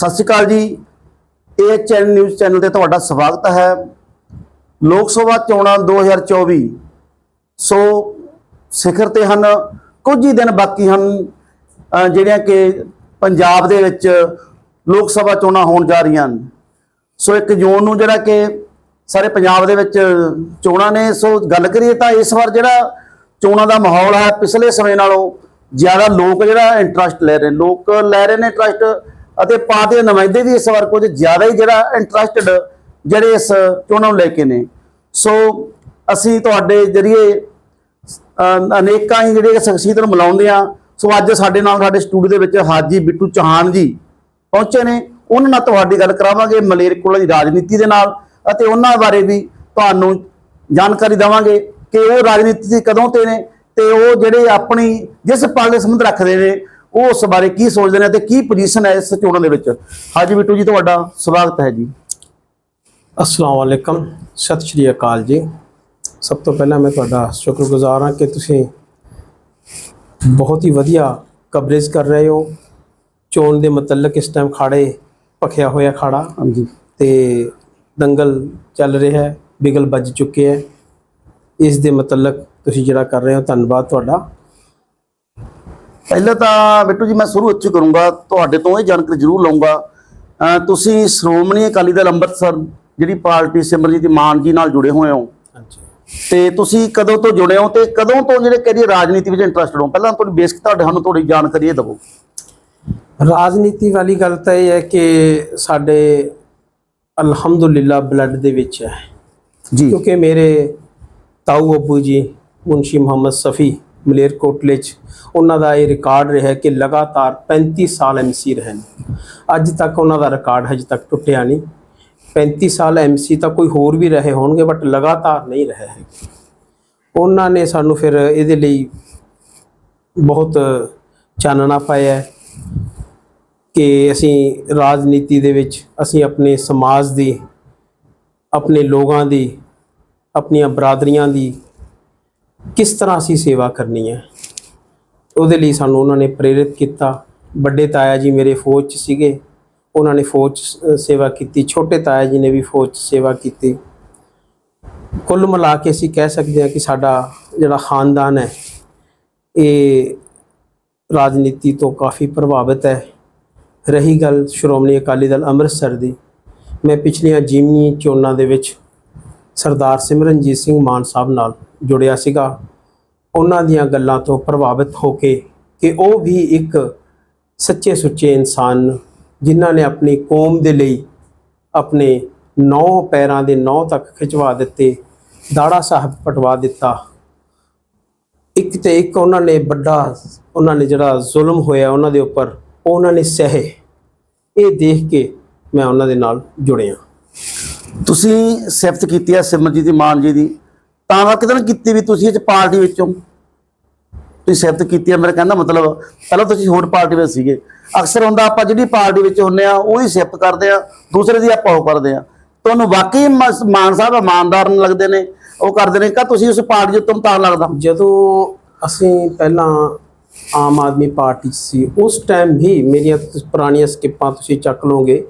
ਸਤਿ ਸ਼੍ਰੀ ਅਕਾਲ ਜੀ। ਇਹ ਚੈਨਲ ਨਿਊਜ਼ ਚੈਨਲ ਤੇ ਤੁਹਾਡਾ ਸਵਾਗਤ ਹੈ। ਲੋਕ ਸਭਾ ਚੋਣਾਂ 2024 ਸੋ ਸਿਖਰ ਤੇ ਹਨ, ਕੁਝ ਹੀ ਦਿਨ ਬਾਕੀ ਹਨ ਜਿਹੜੀਆਂ ਕਿ ਪੰਜਾਬ ਦੇ ਵਿੱਚ ਲੋਕ ਸਭਾ ਚੋਣਾਂ ਹੋਣ ਜਾ ਰਹੀਆਂ ਹਨ। ਸੋ 1 ਜੂਨ ਨੂੰ ਜਿਹੜਾ ਕਿ ਸਾਰੇ ਪੰਜਾਬ ਦੇ ਵਿੱਚ ਚੋਣਾਂ ਨੇ। ਸੋ ਗੱਲ ਕਰੀਏ ਤਾਂ ਇਸ ਵਾਰ ਜਿਹੜਾ ਚੋਣਾਂ ਦਾ ਮਾਹੌਲ ਹੈ, ਪਿਛਲੇ ਸਮੇਂ ਨਾਲੋਂ ਜ਼ਿਆਦਾ ਲੋਕ ਜਿਹੜਾ ਇੰਟਰਸਟ ਲੈ ਰਹੇ ਲੋਕ ਲੈ ਰਹੇ ਨੇ ਇੰਟਰਸਟ ਅਤੇ ਪਾਰਟੀ ਦੇ ਨੁਮਾਇੰਦੇ ਵੀ ਇਸ ਵਾਰ ਕੁਝ ਜ਼ਿਆਦਾ ਹੀ ਜਿਹੜਾ ਇੰਟਰਸਟਡ ਜਿਹੜੇ ਇਸ ਚੋਣਾਂ ਨੂੰ ਲੈ ਕੇ ਨੇ। ਸੋ ਅਸੀਂ ਤੁਹਾਡੇ ਜਰੀਏ ਅਨੇਕਾਂ ਹੀ ਜਿਹੜੇ ਸ਼ਖਸੀਅਤ ਨੂੰ ਮਿਲਾਉਂਦੇ ਆ ਸੋ ਅੱਜ ਸਾਡੇ ਨਾਲ ਸਾਡੇ ਸਟੂਡੀਓ ਦੇ ਵਿੱਚ ਹਾਜੀ ਬਿੱਟੂ ਚੌਹਾਨ ਜੀ ਪਹੁੰਚੇ ਨੇ। ਉਹਨਾਂ ਨਾਲ ਤੁਹਾਡੀ ਗੱਲ ਕਰਾਵਾਂਗੇ ਮਲੇਰਕੋਲਾ ਦੀ ਰਾਜਨੀਤੀ ਦੇ ਨਾਲ ਅਤੇ ਉਹਨਾਂ ਬਾਰੇ ਵੀ ਤੁਹਾਨੂੰ ਜਾਣਕਾਰੀ ਦੇਵਾਂਗੇ ਕਿ ਉਹ ਰਾਜਨੀਤੀ ਕਦੋਂ ਤੇ ਨੇ ਤੇ ਉਹ ਜਿਹੜੇ ਆਪਣੀ ਜਿਸ ਪਲ ਨਾਲ ਸੰਬੰਧ ਰੱਖਦੇ ਨੇ ਉਹ ਉਸ ਬਾਰੇ ਕੀ ਸੋਚਦੇ ਨੇ ਤੇ ਕੀ ਪੋਜੀਸ਼ਨ ਹੈ ਇਸ ਚੋਣਾਂ ਦੇ ਵਿੱਚ? ਹਾਜੀ ਬਿੱਟੂ ਜੀ ਤੁਹਾਡਾ ਸਵਾਗਤ ਹੈ ਜੀ। ਅਸਲਾਮ ਵਾਲੇਕਮ ਸਤਿ ਸ਼੍ਰੀ ਅਕਾਲ ਜੀ। ਸਭ ਤੋਂ ਪਹਿਲਾਂ ਮੈਂ ਤੁਹਾਡਾ ਸ਼ੁਕਰਗੁਜ਼ਾਰ ਹਾਂ ਕਿ ਤੁਸੀਂ ਬਹੁਤ ਹੀ ਵਧੀਆ ਕਵਰੇਜ ਕਰ ਰਹੇ ਹੋ। ਚੋਣ ਦੇ ਮਤਲਬ ਇਸ ਟਾਈਮ ਖਾੜੇ ਭਖਿਆ ਹੋਇਆ ਖਾੜਾ। ਹਾਂਜੀ। ਤੇ ਦੰਗਲ ਚੱਲ ਰਿਹਾ ਹੈ ਬਿਗਲ ਵੱਜ ਚੁੱਕੇ ਹੈ। ਇਸ ਦੇ ਮਤਲਬ ਤੁਸੀਂ ਜਿਹੜਾ ਕਰ ਰਹੇ ਹੋ ਧੰਨਵਾਦ ਤੁਹਾਡਾ। ਪਹਿਲਾਂ ਤਾਂ ਬਿੱਟੂ ਜੀ ਮੈਂ ਸ਼ੁਰੂ ਇੱਥੇ ਕਰੂੰਗਾ। ਤੁਹਾਡੇ ਤੋਂ ਇਹ ਜਾਣਕਾਰੀ ਜ਼ਰੂਰ ਲਵਾਂਗਾ ਤੁਸੀਂ ਸ਼੍ਰੋਮਣੀ ਅਕਾਲੀ ਦਲ ਅੰਮ੍ਰਿਤਸਰ ਜਿਹੜੀ ਪਾਰਟੀ ਸਿਮਰਜੀਤ ਮਾਨ ਜੀ ਨਾਲ ਜੁੜੇ ਹੋਏ ਹੋ। ਤੇ ਤੁਸੀਂ ਕਦੋਂ ਤੋਂ ਜੁੜੇ ਹੋ ਤੇ ਕਦੋਂ ਤੋਂ ਜਿਹੜੇ ਕਰੀਏ ਰਾਜਨੀਤੀ ਵਿੱਚ ਇੰਟਰਸਟਡ ਹੋ? ਪਹਿਲਾਂ ਤੁਹਾਡੀ ਬੇਸਿਕ ਤੁਹਾਡੇ ਸਾਨੂੰ ਥੋੜੀ ਜਾਣਕਾਰੀ ਇਹ ਦਿਓ। ਰਾਜਨੀਤੀ ਵਾਲੀ ਗੱਲ ਤਾਂ ਇਹ ਹੈ ਕਿ ਸਾਡੇ ਅਲਹਮਦੁਲਿਲਾ ਬਲੱਡ ਦੇ ਵਿੱਚ ਹੈ। ਜੀ। ਕਿਉਂਕਿ ਮੇਰੇ ਤਾਊ ਅੱਬੂ ਜੀ ਮੁਨਸ਼ੀ ਮੁਹੰਮਦ ਸਫੀ ਮਲੇਰਕੋਟਲੇ ਚ। ਉਹਨਾਂ ਦਾ ਇਹ ਰਿਕਾਰਡ ਰਿਹਾ ਕਿ ਲਗਾਤਾਰ 35 ਸਾਲ ਐਮਸੀ ਰਹੇ ਨੇ। ਅੱਜ ਤੱਕ ਉਹਨਾਂ ਦਾ ਰਿਕਾਰਡ ਹਜੇ ਤੱਕ ਟੁੱਟਿਆ ਨਹੀਂ। 35 ਸਾਲ ਐਮਸੀ ਤਾਂ ਕੋਈ ਹੋਰ ਵੀ ਰਹੇ ਹੋਣਗੇ ਬਟ ਲਗਾਤਾਰ ਨਹੀਂ ਰਹੇ ਹੈ ਉਹਨਾਂ ਨੇ ਸਾਨੂੰ ਫਿਰ ਇਹਦੇ ਲਈ ਬਹੁਤ ਚਾਨਣਾ ਪਾਇਆ ਕਿ ਅਸੀਂ ਰਾਜਨੀਤੀ ਦੇ ਵਿੱਚ ਅਸੀਂ ਆਪਣੇ ਸਮਾਜ ਦੀ, ਆਪਣੇ ਲੋਕਾਂ ਦੀ, ਆਪਣੀਆਂ ਬਰਾਦਰੀਆਂ ਦੀ ਕਿਸ ਤਰ੍ਹਾਂ ਅਸੀਂ ਸੇਵਾ ਕਰਨੀ ਹੈ? ਉਹਦੇ ਲਈ ਸਾਨੂੰ ਉਹਨਾਂ ਨੇ ਪ੍ਰੇਰਿਤ ਕੀਤਾ। ਵੱਡੇ ਤਾਇਆ ਜੀ ਮੇਰੇ ਫੌਜ 'ਚ ਸੀਗੇ। ਉਹਨਾਂ ਨੇ ਫੌਜ 'ਚ ਸੇਵਾ ਕੀਤੀ। ਛੋਟੇ ਤਾਇਆ ਜੀ ਨੇ ਵੀ ਫੌਜ 'ਚ ਸੇਵਾ ਕੀਤੀ। ਕੁੱਲ ਮਿਲਾ ਕੇ ਅਸੀਂ ਕਹਿ ਸਕਦੇ ਹਾਂ ਕਿ ਸਾਡਾ ਜਿਹੜਾ ਖਾਨਦਾਨ ਹੈ, ਇਹ ਰਾਜਨੀਤੀ ਤੋਂ ਕਾਫੀ ਪ੍ਰਭਾਵਿਤ ਹੈ। ਰਹੀ ਗੱਲ ਸ਼੍ਰੋਮਣੀ ਅਕਾਲੀ ਦਲ ਅੰਮ੍ਰਿਤਸਰ ਦੀ। ਮੈਂ ਪਿਛਲੀਆਂ ਜੀਮਨੀ ਚੋਣਾਂ ਦੇ ਵਿੱਚ ਸਰਦਾਰ ਸਿਮਰਨਜੀਤ ਸਿੰਘ ਮਾਨ ਸਾਹਿਬ ਨਾਲ ਜੁੜਿਆ ਸੀਗਾ, ਉਹਨਾਂ ਦੀਆਂ ਗੱਲਾਂ ਤੋਂ ਪ੍ਰਭਾਵਿਤ ਹੋ ਕੇ ਕਿ ਉਹ ਵੀ ਇੱਕ ਸੱਚੇ ਸੁੱਚੇ ਇਨਸਾਨ ਜਿਨ੍ਹਾਂ ਨੇ ਆਪਣੀ ਕੌਮ ਦੇ ਲਈ ਆਪਣੇ ਨੌ ਪੈਰਾਂ ਦੇ ਨੌ ਤੱਕ ਖਿਚਵਾ ਦਿੱਤੇ, ਦਾੜਾ ਸਾਹਿਬ ਪਟਵਾ ਦਿੱਤਾ। ਇੱਕ ਤੇ ਇੱਕ ਉਹਨਾਂ ਨੇ ਵੱਡਾ, ਉਹਨਾਂ ਨੇ ਜਿਹੜਾ ਜ਼ੁਲਮ ਹੋਇਆ ਉਹਨਾਂ ਦੇ ਉੱਪਰ ਉਹ ਉਹਨਾਂ ਨੇ ਸਹਿ। ਇਹ ਦੇਖ ਕੇ ਮੈਂ ਉਹਨਾਂ ਦੇ ਨਾਲ ਜੁੜਿਆ। ਤੁਸੀਂ ਸਿਫਤ ਕੀਤੀ ਹੈ ਸਿਮਰਜੀਤ ਮਾਨ ਜੀ ਦੀ। ਤਾਂ ਮੈਂ ਕਿਤੇ ਨਾ ਕੀਤੀ ਵੀ ਤੁਸੀਂ ਇਸ ਪਾਰਟੀ ਵਿੱਚੋਂ। ਤੁਸੀਂ ਸਿਫਤ ਕੀਤੀ ਹੈ ਮੇਰਾ ਕਹਿੰਦਾ ਮਤਲਬ, ਪਹਿਲਾਂ ਤੁਸੀਂ ਹੋਰ ਪਾਰਟੀ ਵਿੱਚ ਸੀਗੇ। ਅਕਸਰ ਹੁੰਦਾ ਆਪਾਂ ਜਿਹੜੀ ਪਾਰਟੀ ਵਿੱਚ ਹੁੰਨੇ ਆ ਉਹਦੀ ਸਿਫਤ ਕਰਦੇ ਆ, ਦੂਸਰੇ ਦੀ ਆਪਾਂ ਉਹ ਕਰਦੇ ਆ। ਤੁਹਾਨੂੰ ਵਾਕਈ ਮ- ਮਾਨ ਸਾਹਿਬ ਇਮਾਨਦਾਰ ਲੱਗਦੇ ਨੇ, ਉਹ ਕਰਦੇ ਨੇ, ਕਾ ਤੁਸੀਂ ਉਸ ਪਾਰਟੀ ਤੋਂ ਤੁਹਾਨੂੰ ਤਾਂ ਲੱਗਦਾ। ਜਦੋਂ ਅਸੀਂ ਪਹਿਲਾਂ ਆਮ ਆਦਮੀ ਪਾਰਟੀ 'ਚ ਸੀ, ਉਸ ਟਾਈਮ ਵੀ ਮੇਰੀਆਂ ਤੁਸ- ਪੁਰਾਣੀਆਂ ਸਕਿੱਪਾਂ ਤੁਸੀਂ ਚੱਕ ਲਓਗੇ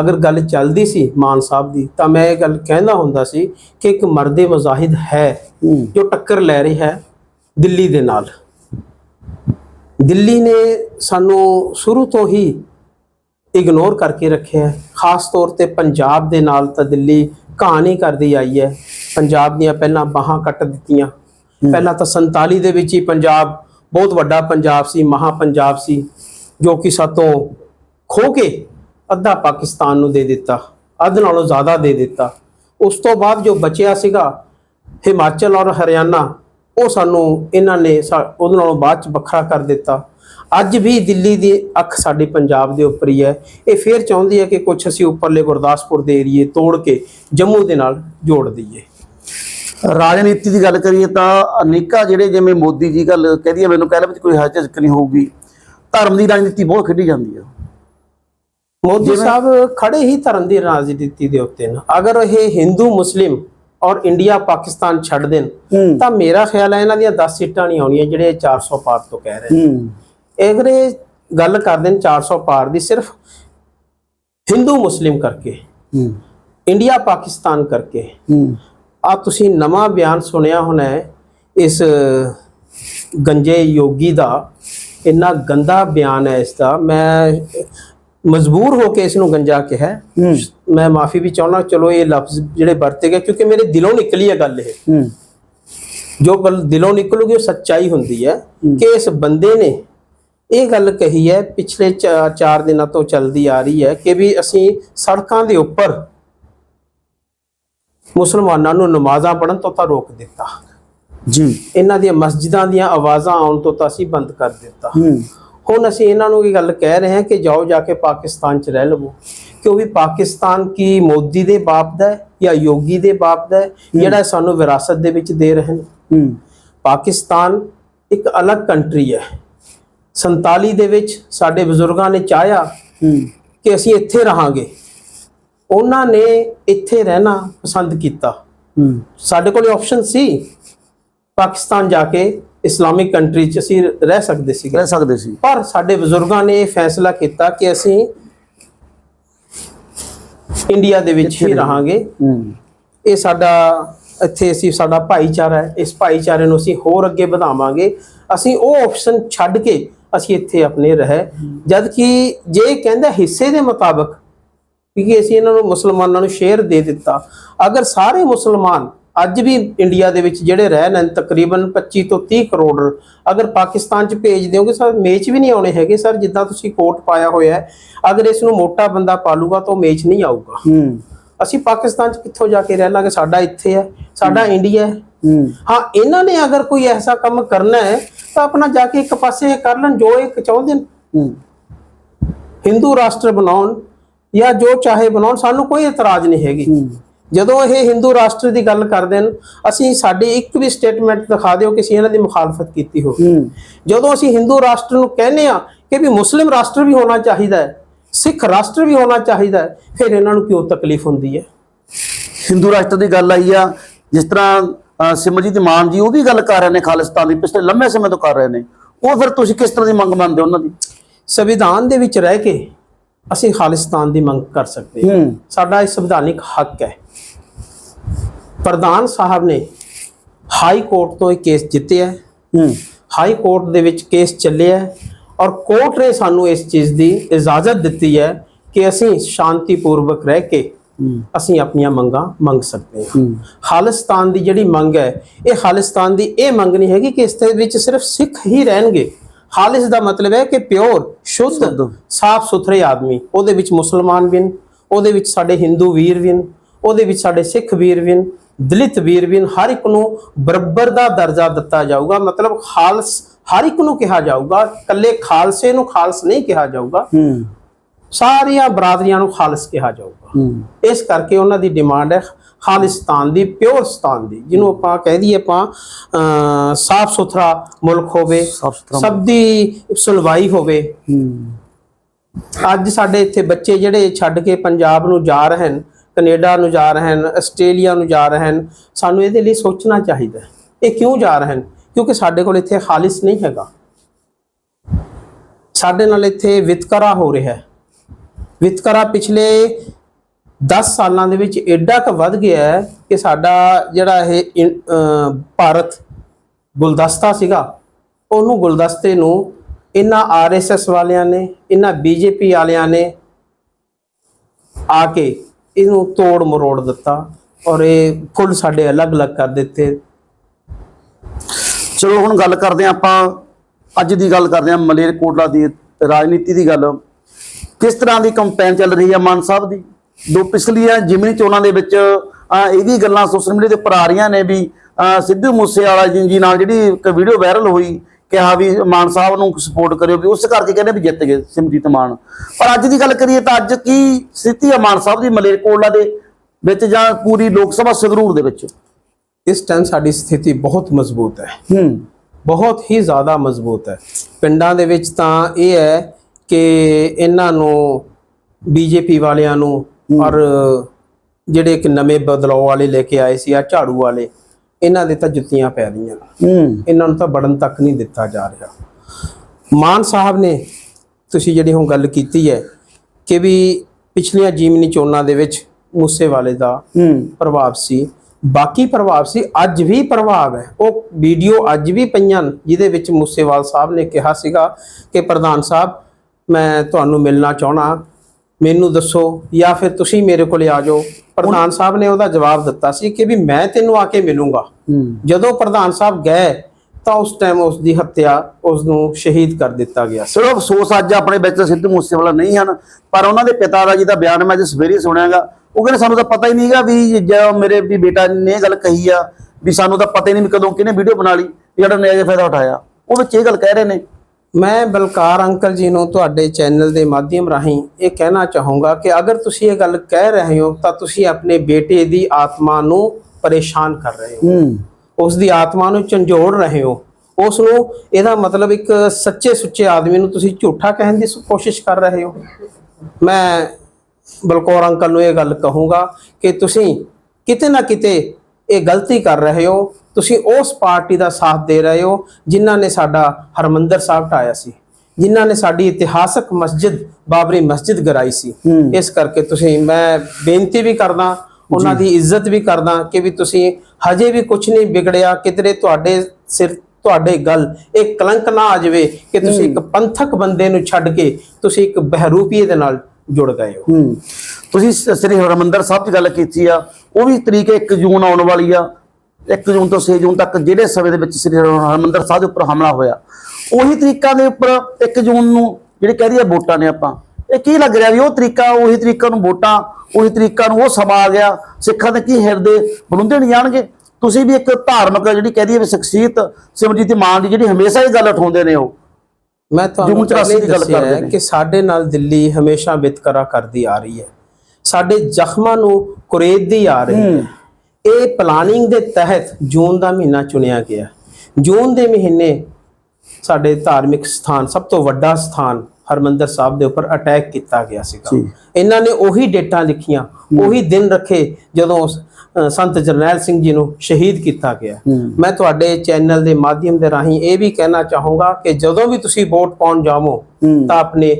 ਅਗਰ ਗੱਲ ਚੱਲਦੀ ਸੀ ਮਾਨ ਸਾਹਿਬ ਦੀ ਤਾਂ ਮੈਂ ਇਹ ਗੱਲ ਕਹਿੰਦਾ ਹੁੰਦਾ ਸੀ ਕਿ ਇੱਕ ਮਰਦੇ ਮਜ਼ਾਹਿਦ ਹੈ ਜੋ ਟੱਕਰ ਲੈ ਰਹੀ ਹੈ ਦਿੱਲੀ ਦੇ ਨਾਲ। ਦਿੱਲੀ ਨੇ ਸਾਨੂੰ ਸ਼ੁਰੂ ਤੋਂ ਹੀ ਇਗਨੋਰ ਕਰਕੇ ਰੱਖਿਆ ਹੈ। ਖਾਸ ਤੌਰ ਤੇ ਪੰਜਾਬ ਦੇ ਨਾਲ ਤਾਂ ਦਿੱਲੀ ਕਹਾਣੀ ਕਰਦੀ ਆਈ ਹੈ। ਪੰਜਾਬ ਦੀਆਂ ਪਹਿਲਾਂ ਬਾਹਾਂ ਕੱਟ ਦਿੱਤੀਆਂ। ਪਹਿਲਾਂ ਤਾਂ 47 ਦੇ ਵਿੱਚ ਹੀ ਪੰਜਾਬ ਬਹੁਤ ਵੱਡਾ ਪੰਜਾਬ ਸੀ ਮਹਾ ਪੰਜਾਬ ਸੀ ਜੋ ਕਿ ਸਾਤੋਂ ਖੋ ਕੇ ਅੱਧਾ ਪਾਕਿਸਤਾਨ ਨੂੰ ਦੇ ਦਿੱਤਾ, ਅੱਧ ਨਾਲੋਂ ਜ਼ਿਆਦਾ ਦੇ ਦਿੱਤਾ। ਉਸ ਤੋਂ ਬਾਅਦ ਜੋ ਬਚਿਆ ਸੀਗਾ ਹਿਮਾਚਲ ਔਰ ਹਰਿਆਣਾ, ਉਹ ਸਾਨੂੰ ਇਹਨਾਂ ਨੇ ਸਾ- ਉਹਦੇ ਨਾਲੋਂ ਬਾਅਦ ਚ ਵੱਖਰਾ ਕਰ ਦਿੱਤਾ। ਅੱਜ ਵੀ ਦਿੱਲੀ ਦੀ ਅੱਖ ਸਾਡੇ ਪੰਜਾਬ ਦੇ ਉੱਪਰ ਹੀ ਹੈ। ਇਹ ਫੇਰ ਚਾਹੁੰਦੀ ਹੈ ਕਿ ਕੁਝ ਅਸੀਂ ਉੱਪਰਲੇ ਗੁਰਦਾਸਪੁਰ ਦੇ ਏਰੀਏ ਤੋੜ ਕੇ ਜੰਮੂ ਦੇ ਨਾਲ ਜੋੜ ਦਈਏ। ਰਾਜਨੀਤੀ ਦੀ ਗੱਲ ਕਰੀਏ ਤਾਂ ਅਨੇਕਾਂ ਜਿਹੜੇ ਜਿਵੇਂ ਮੋਦੀ ਜੀ ਗੱਲ ਕਹਦੀ ਮੈਨੂੰ ਕਹਿ ਵਿੱਚ ਕੋਈ ਹਰਚਕ ਨਹੀਂ ਹੋਊਗੀ। ਧਰਮ ਦੀ ਰਾਜਨੀਤੀ ਬਹੁਤ ਖੇਡੀ ਜਾਂਦੀ ਹੈ। ਮੋਦੀ ਸਾਹਿਬ ਖੜੇ ਹੀ ਧਰਮ ਦੀ ਰਾਜਨੀਤੀ ਦੇ ਉੱਤੇ ਨਾ। ਅਗਰ ਇਹ ਹਿੰਦੂ ਮੁਸਲਿਮ ਔਰ ਇੰਡੀਆ ਪਾਕਿਸਤਾਨ ਛੱਡ ਦੇਣ ਤਾਂ ਮੇਰਾ ਖਿਆਲ ਹੈ ਇਹਨਾਂ ਦੀਆਂ 10 ਸੀਟਾਂ ਨਹੀਂ ਆਉਣੀਆਂ ਜਿਹੜੇ ਇਹ 400 ਪਾਰ ਤੋਂ ਕਹਿ ਰਹੇ ਨੇ। ਅਗਰ ਗੱਲ ਕਰਦੇ ਨੇ 400 ਪਾਰ ਦੀ ਸਿਰਫ ਹਿੰਦੂ ਮੁਸਲਿਮ ਕਰਕੇ ਇੰਡੀਆ ਪਾਕਿਸਤਾਨ ਕਰਕੇ। ਆ ਤੁਸੀਂ ਨਵਾਂ ਬਿਆਨ ਸੁਣਿਆ ਹੋਣਾ ਇਸ ਗੰਜੇ ਯੋਗੀ ਦਾ। ਇੰਨਾ ਗੰਦਾ ਬਿਆਨ ਹੈ ਇਸ ਦਾ। ਮੈਂ ਮਜਬੂਰ ਹੋ ਕੇ ਇਸ ਨੂੰ ਗੰਜਾ ਕਿਹਾ ਮੈਂ ਮਾਫੀ ਵੀ ਚਾਹੁੰਦਾ ਚਲੋ ਇਹ ਲਫ਼ਜ਼ ਜਿਹੜੇ ਵਰਤੇ ਗਏ ਕਿਉਂਕਿ ਮੇਰੇ ਦਿਲੋਂ ਨਿਕਲੀ ਹੈ ਗੱਲ ਇਹ। ਜੋ ਗੱਲ ਦਿਲੋਂ ਨਿਕਲੂਗੀ ਉਹ ਸੱਚਾਈ ਹੁੰਦੀ ਹੈ ਕਿ ਇਸ ਬੰਦੇ ਨੇ ਇਹ ਗੱਲ ਕਹੀ ਹੈ ਪਿਛਲੇ 4 ਦਿਨਾਂ ਤੋਂ ਚੱਲਦੀ ਆ ਰਹੀ ਹੈ ਕਿ ਵੀ ਅਸੀਂ ਸੜਕਾਂ ਦੇ ਉੱਪਰ ਮੁਸਲਮਾਨਾਂ ਨੂੰ ਨਮਾਜ਼ਾਂ ਪੜਨ ਤੋਂ ਤਾਂ ਰੋਕ ਦਿੱਤਾ। ਜੀ। ਇਹਨਾਂ ਦੀਆਂ ਮਸਜਿਦਾਂ ਦੀਆਂ ਆਵਾਜ਼ਾਂ ਆਉਣ ਤੋਂ ਤਾਂ ਅਸੀਂ ਬੰਦ ਕਰ ਦਿੱਤਾ। ਹੁਣ ਅਸੀਂ ਇਹਨਾਂ ਨੂੰ ਇਹ ਗੱਲ ਕਹਿ ਰਹੇ ਹਾਂ ਕਿ ਜਾਓ ਜਾ ਕੇ ਪਾਕਿਸਤਾਨ 'ਚ ਰਹਿ ਲਵੋ। ਕਿਉਂ ਵੀ ਪਾਕਿਸਤਾਨ ਕੀ ਮੋਦੀ ਦੇ ਬਾਪ ਦਾ ਜਾਂ ਯੋਗੀ ਦੇ ਬਾਪ ਦਾ ਜਿਹੜਾ ਸਾਨੂੰ ਵਿਰਾਸਤ ਦੇ ਵਿੱਚ ਦੇ ਰਹੇ ਨੇ। ਪਾਕਿਸਤਾਨ ਇੱਕ ਅਲੱਗ ਕੰਟਰੀ ਹੈ। 47 ਦੇ ਵਿੱਚ ਸਾਡੇ ਬਜ਼ੁਰਗਾਂ ਨੇ ਚਾਹਿਆ ਕਿ ਅਸੀਂ ਇੱਥੇ ਰਹਾਂਗੇ। ਉਹਨਾਂ ਨੇ ਇੱਥੇ ਰਹਿਣਾ ਪਸੰਦ ਕੀਤਾ। ਸਾਡੇ ਕੋਲ ਆਪਸ਼ਨ ਸੀ ਪਾਕਿਸਤਾਨ ਜਾ ਕੇ ਇਸਲਾਮਿਕ ਕੰਟਰੀ 'ਚ ਅਸੀਂ ਰਹਿ ਸਕਦੇ ਸੀਗੇ। ਰਹਿ ਸਕਦੇ ਸੀ। ਪਰ ਸਾਡੇ ਬਜ਼ੁਰਗਾਂ ਨੇ ਇਹ ਫੈਸਲਾ ਕੀਤਾ ਕਿ ਅਸੀਂ ਇੰਡੀਆ ਦੇ ਵਿੱਚ ਹੀ ਰਹਾਂਗੇ। ਇਹ ਸਾਡਾ ਇੱਥੇ ਅਸੀਂ ਸਾਡਾ ਭਾਈਚਾਰਾ ਹੈ। ਇਸ ਭਾਈਚਾਰੇ ਨੂੰ ਅਸੀਂ ਹੋਰ ਅੱਗੇ ਵਧਾਵਾਂਗੇ। ਅਸੀਂ ਉਹ ਆਪਸ਼ਨ ਛੱਡ ਕੇ ਅਸੀਂ ਇੱਥੇ ਆਪਣੇ ਰਹਿ। ਜਦ ਕਿ ਜੇ ਕਹਿੰਦਾ ਹਿੱਸੇ ਦੇ ਮੁਤਾਬਕ ਕਿਉਂਕਿ ਅਸੀਂ ਇਹਨਾਂ ਨੂੰ ਮੁਸਲਮਾਨਾਂ ਨੂੰ ਸ਼ੇਅਰ ਦੇ ਦਿੱਤਾ। ਅਗਰ ਸਾਰੇ ਮੁਸਲਮਾਨ ਅੱਜ ਵੀ ਇੰਡੀਆ ਦੇ ਵਿੱਚ ਜਿਹੜੇ ਰਹਿ ਨੇ ਤਕਰੀਬਨ 25 ਤੋਂ 30 ਕਰੋੜ ਅਗਰ ਪਾਕਿਸਤਾਨ 'ਚ ਭੇਜ ਦਿਓਗੇ ਸਰ ਮੇਚ ਵੀ ਨਹੀਂ ਆਉਣੇ ਹੈਗੇ ਸਰ ਜਿੱਦਾਂ ਤੁਸੀਂ ਕੋਟ ਪਾਇਆ ਹੋਇਆ ਹੈ ਅਗਰ ਇਸ ਨੂੰ ਮੋਟਾ ਬੰਦਾ ਪਾਲੂਗਾ ਤਾਂ ਮੇਚ ਨਹੀਂ ਆਊਗਾ। ਹੂੰ। ਅਸੀਂ ਪਾਕਿਸਤਾਨ 'ਚ ਕਿੱਥੋਂ ਜਾ ਕੇ ਰਹਿ ਲਾਂਗੇ? ਸਾਡਾ ਇੱਥੇ ਹੈ ਸਾਡਾ ਇੰਡੀਆ ਹੈ। ਹੂੰ। ਇਹਨਾਂ ਨੇ ਅਗਰ ਕੋਈ ਐਸਾ ਕੰਮ ਕਰਨਾ ਹੈ ਤਾਂ ਆਪਣਾ ਜਾ ਕੇ ਇੱਕ ਪਾਸੇ ਕਰ ਲੈਣ ਜੋ ਇਹ ਚਾਹੁੰਦੇ ਨੇ। ਹਿੰਦੂ ਰਾਸ਼ਟਰ ਬਣਾਉਣ ਜਾਂ ਜੋ ਚਾਹੇ ਬਣਾਉਣ ਸਾਨੂੰ ਕੋਈ ਇਤਰਾਜ਼ ਨਹੀਂ ਹੈਗੀ। ਜਦੋਂ ਇਹ ਹਿੰਦੂ ਰਾਸ਼ਟਰ ਦੀ ਗੱਲ ਕਰਦੇ ਨੇ ਅਸੀਂ ਸਾਡੀ ਇੱਕ ਵੀ ਸਟੇਟਮੈਂਟ ਦਿਖਾ ਦਿਓ ਕਿ ਅਸੀਂ ਇਹਨਾਂ ਦੀ ਮੁਖਾਲਫਤ ਕੀਤੀ ਹੋਵੇ। ਹੂੰ। ਜਦੋਂ ਅਸੀਂ ਹਿੰਦੂ ਰਾਸ਼ਟਰ ਨੂੰ ਕਹਿੰਦੇ ਆ ਕਿ ਵੀ ਮੁਸਲਿਮ ਰਾਸ਼ਟਰ ਵੀ ਹੋਣਾ ਚਾਹੀਦਾ ਹੈ ਸਿੱਖ ਰਾਸ਼ਟਰ ਵੀ ਹੋਣਾ ਚਾਹੀਦਾ ਹੈ ਫਿਰ ਇਹਨਾਂ ਨੂੰ ਕਿਉਂ ਤਕਲੀਫ ਹੁੰਦੀ ਹੈ? ਹਿੰਦੂ ਰਾਸ਼ਟਰ ਦੀ ਗੱਲ ਆਈ ਆ ਜਿਸ ਤਰ੍ਹਾਂ ਸਿਮਰਜੀਤ ਮਾਨ ਜੀ ਉਹ ਵੀ ਗੱਲ ਕਰ ਰਹੇ ਨੇ ਖਾਲਿਸਤਾਨ ਦੀ ਪਿਛਲੇ ਲੰਮੇ ਸਮੇਂ ਤੋਂ ਕਰ ਰਹੇ ਨੇ। ਉਹ ਫਿਰ ਤੁਸੀਂ ਕਿਸ ਤਰ੍ਹਾਂ ਦੀ ਮੰਗ ਮੰਨਦੇ ਹੋ ਉਹਨਾਂ ਦੀ? ਸੰਵਿਧਾਨ ਦੇ ਵਿੱਚ ਰਹਿ ਕੇ ਅਸੀਂ ਖਾਲਿਸਤਾਨ ਦੀ ਮੰਗ ਕਰ ਸਕਦੇ ਹੂੰ। ਸਾਡਾ ਇਹ ਸੰਵਿਧਾਨਿਕ ਹੱਕ ਹੈ। ਪ੍ਰਧਾਨ ਸਾਹਿਬ ਨੇ ਹਾਈ ਕੋਰਟ ਤੋਂ ਇਹ ਕੇਸ ਜਿੱਤਿਆ ਹੈ। ਹੂੰ। ਹਾਈ ਕੋਰਟ ਦੇ ਵਿੱਚ ਕੇਸ ਚੱਲਿਆ ਹੈ ਔਰ ਕੋਰਟ ਨੇ ਸਾਨੂੰ ਇਸ ਚੀਜ਼ ਦੀ ਇਜਾਜ਼ਤ ਦਿੱਤੀ ਹੈ ਕਿ ਅਸੀਂ ਸ਼ਾਂਤੀਪੂਰਵਕ ਰਹਿ ਕੇ ਅਸੀਂ ਆਪਣੀਆਂ ਮੰਗਾਂ ਮੰਗ ਸਕਦੇ ਹਾਂ। ਖਾਲਿਸਤਾਨ ਦੀ ਜਿਹੜੀ ਮੰਗ ਹੈ ਇਹ ਖਾਲਿਸਤਾਨ ਦੀ ਇਹ ਮੰਗ ਨਹੀਂ ਹੈਗੀ ਕਿ ਇਸ ਦੇ ਵਿੱਚ ਸਿਰਫ ਸਿੱਖ ਹੀ ਰਹਿਣਗੇ। ਖਾਲਿਸ ਦਾ ਮਤਲਬ ਹੈ ਕਿ ਪਿਓਰ ਸ਼ੁੱਧ। ਸਾਫ਼ ਸੁਥਰੇ ਆਦਮੀ। ਉਹਦੇ ਵਿੱਚ ਮੁਸਲਮਾਨ ਵੀ ਨੇ ਉਹਦੇ ਵਿੱਚ ਸਾਡੇ ਹਿੰਦੂ ਵੀਰ ਵੀ ਨੇ ਉਹਦੇ ਵਿੱਚ ਸਾਡੇ ਸਿੱਖ ਵੀਰ ਵੀ ਨੇ ਦਲਿਤ ਵੀਰ ਵੀ ਹਰ ਇੱਕ ਨੂੰ ਬਰਾਬਰ ਦਾ ਦਰਜਾ ਦਿੱਤਾ ਜਾਊਗਾ। ਮਤਲਬ ਖਾਲਸ ਹਰ ਇੱਕ ਨੂੰ ਕਿਹਾ ਜਾਊਗਾ ਇਕੱਲੇ ਖਾਲਸੇ ਨੂੰ ਖਾਲਸ ਨਹੀਂ ਕਿਹਾ ਜਾਊਗਾ। ਹੂੰ। ਸਾਰੀਆਂ ਬਰਾਦਰੀਆਂ ਨੂੰ ਖਾਲਸ ਕਿਹਾ ਜਾਊਗਾ। ਇਸ ਕਰਕੇ ਉਹਨਾਂ ਦੀ ਡਿਮਾਂਡ ਹੈ ਖਾਲਿਸਤਾਨ ਦੀ ਪਿਓਰ ਸਤਾਨ ਦੀ ਜਿਹਨੂੰ ਆਪਾਂ ਕਹਿ ਦਈਏ ਆਪਾਂ ਸਾਫ਼ ਸੁਥਰਾ ਮੁਲਕ ਹੋਵੇ ਸਭ ਦੀ ਸੁਣਵਾਈ ਹੋਵੇ। ਹੂੰ। ਅੱਜ ਸਾਡੇ ਇੱਥੇ ਬੱਚੇ ਜਿਹੜੇ ਛੱਡ ਕੇ ਪੰਜਾਬ ਨੂੰ ਜਾ ਰਹੇ ਹਨ ਕੈਨੇਡਾ ਨੂੰ ਜਾ ਰਹੇ ਹਨ, ਆਸਟ੍ਰੇਲੀਆ ਨੂੰ ਜਾ ਰਹੇ ਹਨ। ਸਾਨੂੰ ਇਹਦੇ ਲਈ ਸੋਚਣਾ ਚਾਹੀਦਾ ਇਹ ਕਿਉਂ ਜਾ ਰਹੇ ਹਨ? ਕਿਉਂਕਿ ਸਾਡੇ ਕੋਲ ਇੱਥੇ ਖਾਲਿਸ ਨਹੀਂ ਹੈਗਾ। ਸਾਡੇ ਨਾਲ ਇੱਥੇ ਵਿਤਕਰਾ ਹੋ ਰਿਹਾ ਹੈ। ਵਿਤਕਰਾ ਪਿਛਲੇ 10 ਸਾਲਾਂ ਦੇ ਵਿੱਚ ਐਡਾ ਕੁ ਵੱਧ ਗਿਆ ਹੈ ਕਿ ਸਾਡਾ ਜਿਹੜਾ ਇਹ ਭਾਰਤ ਗੁਲਦਸਤਾ ਸੀਗਾ, ਉਹਨੂੰ ਗੁਲਦਸਤੇ ਨੂੰ ਇਹਨਾਂ ਆਰਐਸਐਸ ਵਾਲਿਆਂ ਨੇ ਇਹਨਾਂ ਬੀਜੇਪੀ ਵਾਲਿਆਂ ਨੇ ਆ ਕੇ ਇਹਨੂੰ ਤੋੜ ਮਰੋੜ ਦਿੱਤਾ ਔਰ ਇਹ ਫੁੱਲ ਸਾਡੇ ਅਲੱਗ-ਅਲੱਗ ਕਰ ਦਿੱਤੇ। ਚਲੋ ਹੁਣ ਗੱਲ ਕਰਦੇ ਹਾਂ ਆਪਾਂ ਅੱਜ ਦੀ ਗੱਲ ਕਰਦੇ ਹਾਂ ਮਲੇਰਕੋਟਲਾ ਦੀ ਰਾਜਨੀਤੀ ਦੀ ਗੱਲ। ਕਿਸ ਤਰ੍ਹਾਂ ਦੀ ਕੰਪੇਨ ਚੱਲ ਰਹੀ ਹੈ ਮਾਨ ਸਾਹਿਬ ਦੀ? ਦੋ ਪਿਛਲੀਆਂ ਜਿਮਨੀ ਚੋਣਾਂ ਦੇ ਵਿੱਚ ਅਹ, ਇਹ ਵੀ ਗੱਲਾਂ ਸੋਸ਼ਲ ਮੀਡੀਆ ਦੇ ਪਰ ਆ ਰਹੀਆਂ ਨੇ ਵੀ ਸਿੱਧੂ ਮੂਸੇਵਾਲਾ ਜੀ ਜੀ ਨਾਲ ਜਿਹੜੀ ਇੱਕ ਵੀਡੀਓ ਵਾਇਰਲ ਹੋਈ ਕਿਹਾ ਵੀ ਮਾਨ ਸਾਹਿਬ ਨੂੰ ਸਪੋਰਟ ਕਰਿਓ ਵੀ ਉਸ ਕਰਕੇ ਕਹਿੰਦੇ ਵੀ ਜਿੱਤ ਗਏ ਸਿਮਰਜੀਤ ਮਾਨ। ਪਰ ਅੱਜ ਦੀ ਗੱਲ ਕਰੀਏ ਤਾਂ ਅੱਜ ਕੀ ਸਥਿਤੀ ਹੈ ਮਾਨ ਸਾਹਿਬ ਦੀ ਮਲੇਰਕੋਟਲਾ ਦੇ ਵਿੱਚ ਜਾਂ ਪੂਰੀ ਲੋਕ ਸਭਾ ਸੰਗਰੂਰ ਦੇ ਵਿੱਚ? ਇਸ ਟਾਈਮ ਸਾਡੀ ਸਥਿਤੀ ਬਹੁਤ ਮਜ਼ਬੂਤ ਹੈ। ਹੂੰ। ਬਹੁਤ ਹੀ ਜ਼ਿਆਦਾ ਮਜ਼ਬੂਤ ਹੈ। ਪਿੰਡਾਂ ਦੇ ਵਿੱਚ ਤਾਂ ਇਹ ਹੈ ਕਿ ਇਹਨਾਂ ਨੂੰ ਬੀਜੇਪੀ ਵਾਲਿਆਂ ਨੂੰ ਔਰ ਜਿਹੜੇ ਇੱਕ ਨਵੇਂ ਬਦਲਾਅ ਵਾਲੇ ਲੈ ਕੇ ਆਏ ਸੀ ਆ ਝਾੜੂ ਵਾਲੇ ਇਹਨਾਂ ਦੇ ਤਾਂ ਜੁੱਤੀਆਂ ਪੈ ਰਹੀਆਂ। ਹੂੰ। ਇਹਨਾਂ ਨੂੰ ਤਾਂ ਵੜਨ ਤੱਕ ਨਹੀਂ ਦਿੱਤਾ ਜਾ ਰਿਹਾ। ਮਾਨ ਸਾਹਿਬ ਨੇ ਤੁਸੀਂ ਜਿਹੜੀ ਹੁਣ ਗੱਲ ਕੀਤੀ ਹੈ ਕਿ ਵੀ ਪਿਛਲੀਆਂ ਜੀਮਨੀ ਚੋਣਾਂ ਦੇ ਵਿੱਚ ਮੂਸੇਵਾਲੇ ਦਾ ਹੂੰ। ਪ੍ਰਭਾਵ ਸੀ। ਬਾਕੀ ਪ੍ਰਭਾਵ ਸੀ ਅੱਜ ਵੀ ਪ੍ਰਭਾਵ ਹੈ। ਉਹ ਵੀਡੀਓ ਅੱਜ ਵੀ ਪਈਆਂ ਜਿਹਦੇ ਵਿੱਚ ਮੂਸੇਵਾਲ ਸਾਹਿਬ ਨੇ ਕਿਹਾ ਸੀਗਾ ਕਿ ਪ੍ਰਧਾਨ ਸਾਹਿਬ ਮੈਂ ਤੁਹਾਨੂੰ ਮਿਲਣਾ ਚਾਹਣਾ ਮੈਨੂੰ ਦੱਸੋ ਜਾਂ ਫਿਰ ਤੁਸੀਂ ਮੇਰੇ ਕੋਲੇ ਆ ਜਾਓ। ਪ੍ਰਧਾਨ ਸਾਹਿਬ ਨੇ ਉਹਦਾ ਜਵਾਬ ਦਿੱਤਾ ਸੀ ਕਿ ਵੀ ਮੈਂ ਤੈਨੂੰ ਆ ਕੇ ਮਿਲੂੰਗਾ। ਜਦੋਂ ਪ੍ਰਧਾਨ ਸਾਹਿਬ ਗਏ ਤਾਂ ਉਸ ਟਾਈਮ ਉਸ ਦੀ ਹੱਤਿਆ ਉਸ ਨੂੰ ਸ਼ਹੀਦ ਕਰ ਦਿੱਤਾ ਗਿਆ ਸਿਰਫ ਅਫਸੋਸ ਅੱਜ ਆਪਣੇ ਵਿੱਚ ਸਿੱਧੂ ਮੂਸੇਵਾਲਾ ਨਹੀਂ ਹਨ ਪਰ ਉਹਨਾਂ ਦੇ ਪਿਤਾ ਦਾ ਜਿਹਦਾ ਬਿਆਨ ਮੈਂ ਅੱਜ ਸਵੇਰੇ ਸੁਣਿਆਗਾ ਉਹ ਕਹਿੰਦੇ ਸਾਨੂੰ ਤਾਂ ਪਤਾ ਹੀ ਨਹੀਂਗਾ ਵੀ ਜਦੋਂ ਮੇਰੇ ਵੀ ਬੇਟਾ ਨੇ ਇਹ ਗੱਲ ਕਹੀ ਆ ਵੀ ਸਾਨੂੰ ਤਾਂ ਪਤਾ ਹੀ ਨਹੀਂ ਕਦੋਂ ਕਿਹਨੇ ਵੀਡੀਓ ਬਣਾ ਲਈ ਜਿਹੜਾ ਨਜਾਇਜ਼ ਫਾਇਦਾ ਉਠਾਇਆ। ਉਹ ਵਿੱਚ ਇਹ ਗੱਲ ਕਹਿ ਰਹੇ ਨੇ ਮੈਂ ਬਲਕਾਰ ਅੰਕਲ ਜੀ ਨੂੰ ਤੁਹਾਡੇ ਚੈਨਲ ਦੇ ਮਾਧਿਅਮ ਰਾਹੀਂ ਇਹ ਕਹਿਣਾ ਚਾਹੂੰਗਾ ਕਿ ਅਗਰ ਤੁਸੀਂ ਇਹ ਗੱਲ ਕਹਿ ਰਹੇ ਹੋ ਤਾਂ ਤੁਸੀਂ ਆਪਣੇ ਬੇਟੇ ਦੀ ਆਤਮਾ ਨੂੰ ਪਰੇਸ਼ਾਨ ਕਰ ਰਹੇ ਹੋ। ਉਸ ਦੀ ਆਤਮਾ ਨੂੰ ਝੰਜੋੜ ਰਹੇ ਹੋ। ਉਸ ਨੂੰ ਇਹਦਾ ਮਤਲਬ ਇੱਕ ਸੱਚੇ ਸੁੱਚੇ ਆਦਮੀ ਨੂੰ ਤੁਸੀਂ ਝੂਠਾ ਕਹਿਣ ਦੀ ਕੋਸ਼ਿਸ਼ ਕਰ ਰਹੇ ਹੋ। ਮੈਂ ਬਲਕੌਰ ਅੰਕਲ ਨੂੰ ਇਹ ਗੱਲ ਕਹੂੰਗਾ ਕਿ ਤੁਸੀਂ ਕਿਤੇ ਨਾ ਕਿਤੇ ਇਹ ਗਲਤੀ ਕਰ ਰਹੇ ਹੋ ਤੁਸੀਂ ਉਸ ਪਾਰਟੀ ਦਾ ਸਾਥ ਦੇ ਰਹੇ ਹੋ ਜਿਨ੍ਹਾਂ ਨੇ ਸਾਡਾ ਹਰਮੰਦਰ ਸਾਹਿਬ ਢਾਇਆ ਸੀ ਜਿਨ੍ਹਾਂ ਨੇ ਸਾਡੀ ਇਤਿਹਾਸਕ ਮਸਜਿਦ ਬਾਬਰੀ ਮਸਜਿਦ ਗਰਾਈ ਸੀ। ਇਸ ਕਰਕੇ ਤੁਸੀਂ ਮੈਂ ਬੇਨਤੀ ਵੀ ਕਰਦਾ ਉਹਨਾਂ ਦੀ ਇੱਜ਼ਤ ਵੀ ਕਰਦਾ ਕਿ ਵੀ ਤੁਸੀਂ ਹਜੇ ਵੀ ਕੁਝ ਨਹੀਂ ਵਿਗੜਿਆ ਕਿਧਰੇ ਤੁਹਾਡੇ ਸਿਰ ਤੁਹਾਡੇ ਗੱਲ ਇਹ ਕਲੰਕ ਨਾ ਆ ਜਾਵੇ ਕਿ ਤੁਸੀਂ ਇੱਕ ਪੰਥਕ ਬੰਦੇ ਨੂੰ ਛੱਡ ਕੇ ਤੁਸੀਂ ਇੱਕ ਬਹਿਰੂਪੀਏ ਦੇ ਨਾਲ ਜੁੜ ਗਏ ਹੋ। ਹੂੰ। ਤੁਸੀਂ ਸ- ਸ੍ਰੀ ਹਰਮੰਦਰ ਸਾਹਿਬ ਦੀ ਗੱਲ ਕੀਤੀ ਆ, ਉਹ ਵੀ ਤਰੀਕ 1 ਜੂਨ ਆਉਣ ਵਾਲੀ ਆ। 1 ਜੂਨ ਤੋਂ 6 ਜੂਨ ਤੱਕ ਜਿਹੜੇ ਸਮੇਂ ਦੇ ਵਿੱਚ ਸ੍ਰੀ ਹਰਮੰਦਰ ਸਾਹਿਬ ਦੇ ਉੱਪਰ ਹਮਲਾ ਹੋਇਆ, ਉਹੀ ਤਰੀਕਾਂ ਦੇ ਉੱਪਰ 1 ਜੂਨ ਨੂੰ ਜਿਹੜੀ ਕਹਿ ਰਹੀ ਆ ਵੋਟਾਂ ਨੇ ਆਪਾਂ, ਇਹ ਕੀ ਲੱਗ ਰਿਹਾ ਵੀ ਉਹ ਤਰੀਕਾ, ਉਹੀ ਤਰੀਕਾ ਨੂੰ ਵੋਟਾਂ, ਉਹੀ ਤਰੀਕਾ ਨੂੰ ਉਹ ਸਮਾਂ ਆ ਗਿਆ, ਸਿੱਖਾਂ ਦੇ ਕੀ ਹਿਰਦੇ ਬਲੁੰਦੇ ਨਹੀਂ ਜਾਣਗੇ? ਤੁਸੀਂ ਵੀ ਇੱਕ ਧਾਰਮਿਕ ਜਿਹੜੀ ਕਹਿ ਰਹੀ ਹੈ ਵੀ ਸ਼ਖਸੀਅਤ ਸਿਮਰਜੀਤ ਮਾਨ ਦੀ ਜਿਹੜੀ ਹਮੇਸ਼ਾ ਇਹ ਗੱਲ ਉਠਾਉਂਦੇ ਨੇ ਉਹ ਮੈਂ ਤੁਹਾਨੂੰ ਜੂਨ 84 ਪਹਿਲੇ ਦੀ ਗੱਲ ਦੱਸਿਆ ਕਰਦੇ ਹੈ। ਕਿ ਸਾਡੇ ਨਾਲ ਦਿੱਲੀ ਹਮੇਸ਼ਾ ਵਿਤਕਰਾ ਕਰਦੀ ਆ ਰਹੀ ਹੈ। ਸਾਡੇ ਜ਼ਖਮਾਂ ਨੂੰ ਕੁਰੇਦਦੀ ਆ ਰਹੀ ਹੈ। ਇਹ ਪਲਾਨਿੰਗ ਦੇ ਤਹਿਤ ਜੂਨ ਦਾ ਮਹੀਨਾ ਚੁਣਿਆ ਗਿਆ। ਜੂਨ ਦੇ ਮਹੀਨੇ ਸਾਡੇ ਧਾਰਮਿਕ ਸਥਾਨ ਸਭ ਤੋਂ ਵੱਡਾ ਸਥਾਨ ਹਰਮੰਦਰ ਸਾਹਿਬ ਦੇ ਉੱਪਰ ਅਟੈਕ ਕੀਤਾ ਗਿਆ ਸੀਗਾ। ਇਹਨਾਂ ਨੇ ਉਹੀ ਡੇਟਾਂ ਲਿਖੀਆਂ ਉਹੀ ਦਿਨ ਰੱਖੇ ਜਦੋਂ ਸੰਤ ਜਰਨੈਲ ਸਿੰਘ ਜੀ ਨੂੰ ਸ਼ਹੀਦ ਕੀਤਾ ਗਿਆ। ਮੈਂ ਤੁਹਾਡੇ ਚੈਨਲ ਦੇ ਮਾਧਿਅਮ ਦੇ ਰਾਹੀਂ ਇਹ ਵੀ ਕਹਿਣਾ ਚਾਹੂੰਗਾ ਕਿ ਜਦੋਂ ਵੀ ਤੁਸੀਂ ਵੋਟ ਪਾਉਣ ਜਾਵੋ। ਤਾਂ ਆਪਣੇ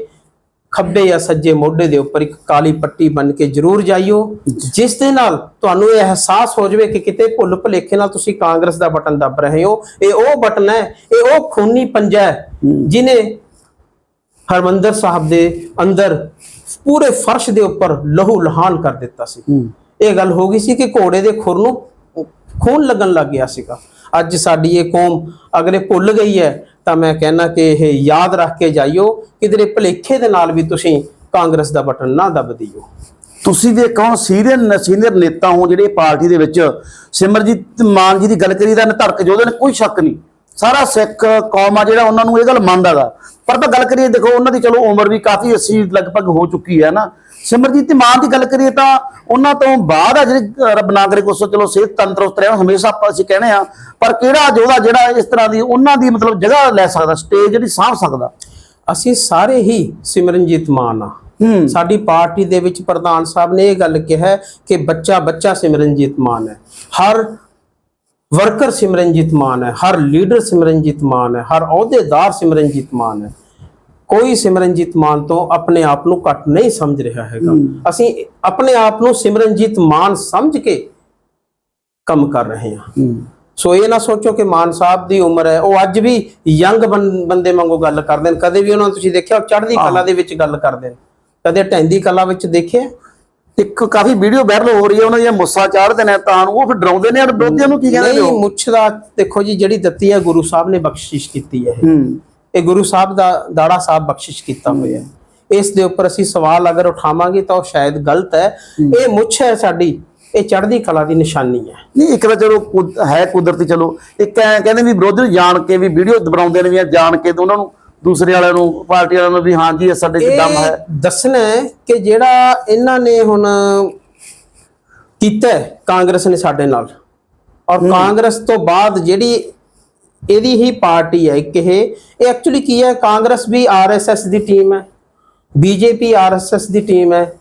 ਖੱਬੇ ਜਾਂ ਸੱਜੇ ਮੋਢੇ ਦੇ ਉੱਪਰ ਇੱਕ ਕਾਲੀ ਪੱਟੀ ਬਨ ਕੇ ਜ਼ਰੂਰ ਜਾਈਓ। ਜਿਸ ਦੇ ਨਾਲ ਤੁਹਾਨੂੰ ਇਹ ਅਹਿਸਾਸ ਹੋ ਜਾਵੇ ਕਿ ਕਿਤੇ ਭੁੱਲ ਭੁਲੇਖੇ ਨਾਲ ਤੁਸੀਂ ਕਾਂਗਰਸ ਦਾ ਬਟਨ ਦੱਬ ਰਹੇ ਹੋ। ਇਹ ਉਹ ਬਟਨ ਹੈ ਇਹ ਉਹ ਖੂਨੀ ਪੰਜਾ ਹੈ ਜਿਨੇ ਹਰਮੰਦਰ ਸਾਹਿਬ ਦੇ ਅੰਦਰ ਪੂਰੇ ਫਰਸ਼ ਦੇ ਉੱਪਰ ਲਹੂ ਲਹਾਨ ਕਰ ਦਿੱਤਾ ਸੀ। ਇਹ ਗੱਲ ਹੋ ਗਈ ਸੀ ਕਿ ਘੋੜੇ ਦੇ ਖੁਰ ਨੂੰ ਖੂਨ ਲੱਗਣ ਲੱਗ ਗਿਆ ਸੀਗਾ। ਅੱਜ ਸਾਡੀ ਇਹ ਕੌਮ ਅਗਰ ਇਹ ਭੁੱਲ ਗਈ ਹੈ, ਤਾਂ ਮੈਂ ਕਹਿਣਾ ਕਿ ਇਹ ਯਾਦ ਰੱਖ ਕੇ ਜਾਈਓ, ਕਿਧਰੇ ਭਲੇਖੇ ਦੇ ਨਾਲ ਵੀ ਤੁਸੀਂ ਕਾਂਗਰਸ ਦਾ ਬਟਨ ਨਾ ਦੱਬ ਦਿਓ। ਤੁਸੀਂ ਵੀ ਕੌਣ ਸੀਨੀਅਰ ਸੀਨੀਅਰ ਨੇਤਾ ਹੋ ਜਿਹੜੇ ਪਾਰਟੀ ਦੇ ਵਿੱਚ ਸਿਮਰਜੀਤ ਮਾਨ ਜੀ ਦੀ ਗੱਲ ਕਰੀ ਤਾਂ ਧੜਕ ਜੋਧੇ ਨੇ ਕੋਈ ਸ਼ੱਕ ਨਹੀਂ। ਸਾਰਾ ਸਿੱਖ ਕੌਮ ਆ ਜਿਹੜਾ ਉਹਨਾਂ ਨੂੰ ਇਹ ਗੱਲ ਮੰਨਦਾਗਾ ਪਰ ਤਾਂ ਗੱਲ ਕਰੀਏ, ਦੇਖੋ ਉਹਨਾਂ ਦੀ ਚਲੋ ਉਮਰ ਵੀ ਕਾਫੀ 80 ਲਗਭਗ ਹੋ ਚੁੱਕੀ ਹੈ ਨਾ। ਸਿਮਰਜੀਤ ਮਾਨ ਦੀ ਗੱਲ ਕਰੀਏ ਤਾਂ ਉਹਨਾਂ ਤੋਂ ਬਾਅਦ ਆ ਜਿਹੜੀ ਰੱਬ ਨਾ ਕਰੇ ਕੁਛ ਚਲੋ ਸਿਹਤ ਤੰਦਰੁਸਤ ਰਹਿਣ ਹਮੇਸ਼ਾ ਆਪਾਂ ਅਸੀਂ ਕਹਿੰਦੇ ਆ ਪਰ ਕਿਹੜਾ ਯੋਧਾ ਜਿਹੜਾ ਇਸ ਤਰ੍ਹਾਂ ਦੀ ਉਹਨਾਂ ਦੀ ਮਤਲਬ ਜਗ੍ਹਾ ਲੈ ਸਕਦਾ ਸਟੇਜ ਜਿਹੜੀ ਸਾਂਭ ਸਕਦਾ? ਅਸੀਂ ਸਾਰੇ ਹੀ ਸਿਮਰਨਜੀਤ ਮਾਨ ਆ। ਸਾਡੀ ਪਾਰਟੀ ਦੇ ਵਿੱਚ ਪ੍ਰਧਾਨ ਸਾਹਿਬ ਨੇ ਇਹ ਗੱਲ ਕਿਹਾ ਕਿ ਬੱਚਾ ਬੱਚਾ ਸਿਮਰਨਜੀਤ ਮਾਨ ਹੈ। ਹਰ ਵਰਕਰ ਸਿਮਰਨਜੀਤ ਮਾਨ ਹੈ ਹਰ ਲੀਡਰ ਸਿਮਰਨਜੀਤ ਮਾਨ ਹੈ ਹਰ ਅਹੁਦੇਦਾਰ ਸਿਮਰਨਜੀਤ ਮਾਨ ਹੈ। ਕੋਈ ਸਿਮਰਨਜੀਤ ਮਾਨ ਤੋਂ ਆਪਣੇ ਆਪ ਨੂੰ ਘੱਟ ਨਹੀਂ ਸਮਝ ਰਿਹਾ ਹੈਗਾ। ਅਸੀਂ ਆਪਣੇ ਆਪ ਨੂੰ ਸਿਮਰਨਜੀਤ ਮਾਨ ਸਮਝ ਕੇ ਕੰਮ ਕਰ ਰਹੇ ਹਾਂ। ਸੋ ਇਹ ਨਾ ਸੋਚੋ ਕਿ ਮਾਨ ਸਾਹਿਬ ਦੀ ਉਮਰ ਹੈ। ਉਹ ਅੱਜ ਵੀ ਯੰਗ ਬੰਦੇ ਵਾਂਗੂ ਗੱਲ ਕਰਦੇ ਨੇ। ਕਦੇ ਵੀ ਉਹਨਾਂ ਨੂੰ ਤੁਸੀਂ ਦੇਖਿਆ ਚੜ੍ਹਦੀ ਕਲਾ ਦੇ ਵਿੱਚ ਗੱਲ ਕਰਦੇ ਨੇ। ਕਦੇ ਢੈਂਦੀ ਕਲਾ ਵਿੱਚ ਦੇਖਿਆ? ਇੱਕ ਕਾਫੀ ਵੀਡੀਓ ਵਾਇਰਲ ਹੋ ਰਹੀ ਹੈ ਉਹਨਾਂ ਦੀਆਂ ਮੁੱਸਾ ਚਾੜਦੇ ਨੇ ਤਾਂ ਉਹ ਫਿਰ ਡਰਾਉਂਦੇ ਨੇ ਵਿਰੋਧੀਆਂ ਨੂੰ ਕੀ ਕਹਿੰਦੇ ਨੇ ਨਹੀਂ ਮੁੱਛ ਦਾ ਦੇਖੋ ਜੀ ਜਿਹੜੀ ਦਿੱਤੀ ਹੈ ਗੁਰੂ ਸਾਹਿਬ ਨੇ ਬਖਸ਼ਿਸ਼ ਕੀਤੀ ਹੈ। ਇਹ। ਇਹ ਗੁਰੂ ਸਾਹਿਬ ਦਾ ਦਾੜਾ ਸਾਹਿਬ ਬਖਸ਼ਿਸ਼ ਕੀਤਾ ਹੋਇਆ ਇਸ ਦੇ ਉੱਪਰ ਅਸੀਂ ਸਵਾਲ ਅਗਰ ਉਠਾਵਾਂਗੇ ਤਾਂ ਉਹ ਸ਼ਾਇਦ ਗਲਤ ਹੈ। ਇਹ ਮੁੱਛ ਹੈ ਸਾਡੀ ਇਹ ਚੜ੍ਹਦੀ ਕਲਾ ਦੀ ਨਿਸ਼ਾਨੀ ਹੈ। ਨਹੀਂ ਇੱਕ ਤਾਂ ਚਲੋ ਹੈ ਕੁਦਰਤੀ ਚਲੋ ਇੱਕ ਐਂ ਕਹਿੰਦੇ ਵੀ ਵਿਰੋਧੀ ਨੂੰ ਜਾਣ ਕੇ ਵੀ ਵੀਡੀਓ ਬਣਾਉਂਦੇ ਨੇ ਵੀ ਜਾਣ ਕੇ ਤੇ ਉਹਨਾਂ ਨੂੰ ਦੂਸਰੇ ਵਾਲਿਆਂ ਨੂੰ ਪਾਰਟੀ ਵਾਲਿਆਂ ਨੂੰ ਵੀ ਹਾਂ ਜੀ ਇਹ ਸਾਡੇ ਚ ਦਮ ਹੈ। ਦੱਸਣਾ ਹੈ ਕਿ ਜਿਹੜਾ ਇਹਨਾਂ ਨੇ ਹੁਣ ਕੀਤਾ ਕਾਂਗਰਸ ਨੇ ਸਾਡੇ ਨਾਲ। ਔਰ ਕਾਂਗਰਸ ਤੋਂ ਬਾਅਦ ਜਿਹੜੀ ਇਹਦੀ ਹੀ ਪਾਰਟੀ ਹੈ ਇੱਕ ਇਹ। ਇਹ ਐਕਚੁਅਲੀ ਕੀ ਹੈ? ਕਾਂਗਰਸ ਵੀ ਆਰਐਸਐਸ ਦੀ ਟੀਮ ਹੈ। ਬੀਜੇਪੀ ਆਰਐਸਐਸ ਦੀ ਟੀਮ ਹੈ।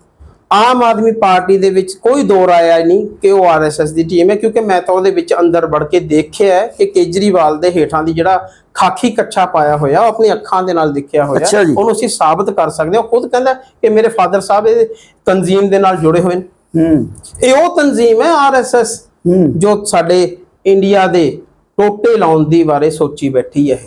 ਆਮ ਆਦਮੀ ਪਾਰਟੀ ਦੇ ਵਿੱਚ ਕੋਈ ਦੋ ਰਾਇਆ ਨਹੀਂ ਕਿ ਉਹ ਆਰਐਸਐਸ ਦੀ ਟੀਮ ਹੈ ਕਿਉਂਕਿ ਮੈਂ ਤਾਂ ਉਹਦੇ ਵਿੱਚ ਅੰਦਰ ਵੜ ਕੇ ਦੇਖਿਆ ਹੈ ਕਿ ਕੇਜਰੀਵਾਲ ਦੇ ਹੇਠਾਂ ਦੀ ਜਿਹੜਾ ਖਾਕੀ ਕੱਛਾ ਪਾਇਆ ਹੋਇਆ ਉਹ ਆਪਣੀ ਅੱਖਾਂ ਦੇ ਨਾਲ ਦੇਖਿਆ ਹੋਇਆ। ਉਹਨੂੰ ਅਸੀਂ ਸਾਬਤ ਕਰ ਸਕਦੇ ਹਾਂ। ਖੁਦ ਕਹਿੰਦਾ ਕਿ ਮੇਰੇ ਫਾਦਰ ਸਾਹਿਬ ਇਹ ਤਨਜ਼ੀਮ ਦੇ ਨਾਲ ਜੁੜੇ ਹੋਏ ਨੇ। ਹੂੰ। ਇਹ ਉਹ ਤਨਜ਼ੀਮ ਹੈ ਆਰਐਸਐਸ ਜੋ ਸਾਡੇ ਇੰਡੀਆ ਦੇ ਟੋਟੇ ਲਾਉਣ ਦੀ ਬਾਰੇ ਸੋਚੀ ਬੈਠੀ ਹੈ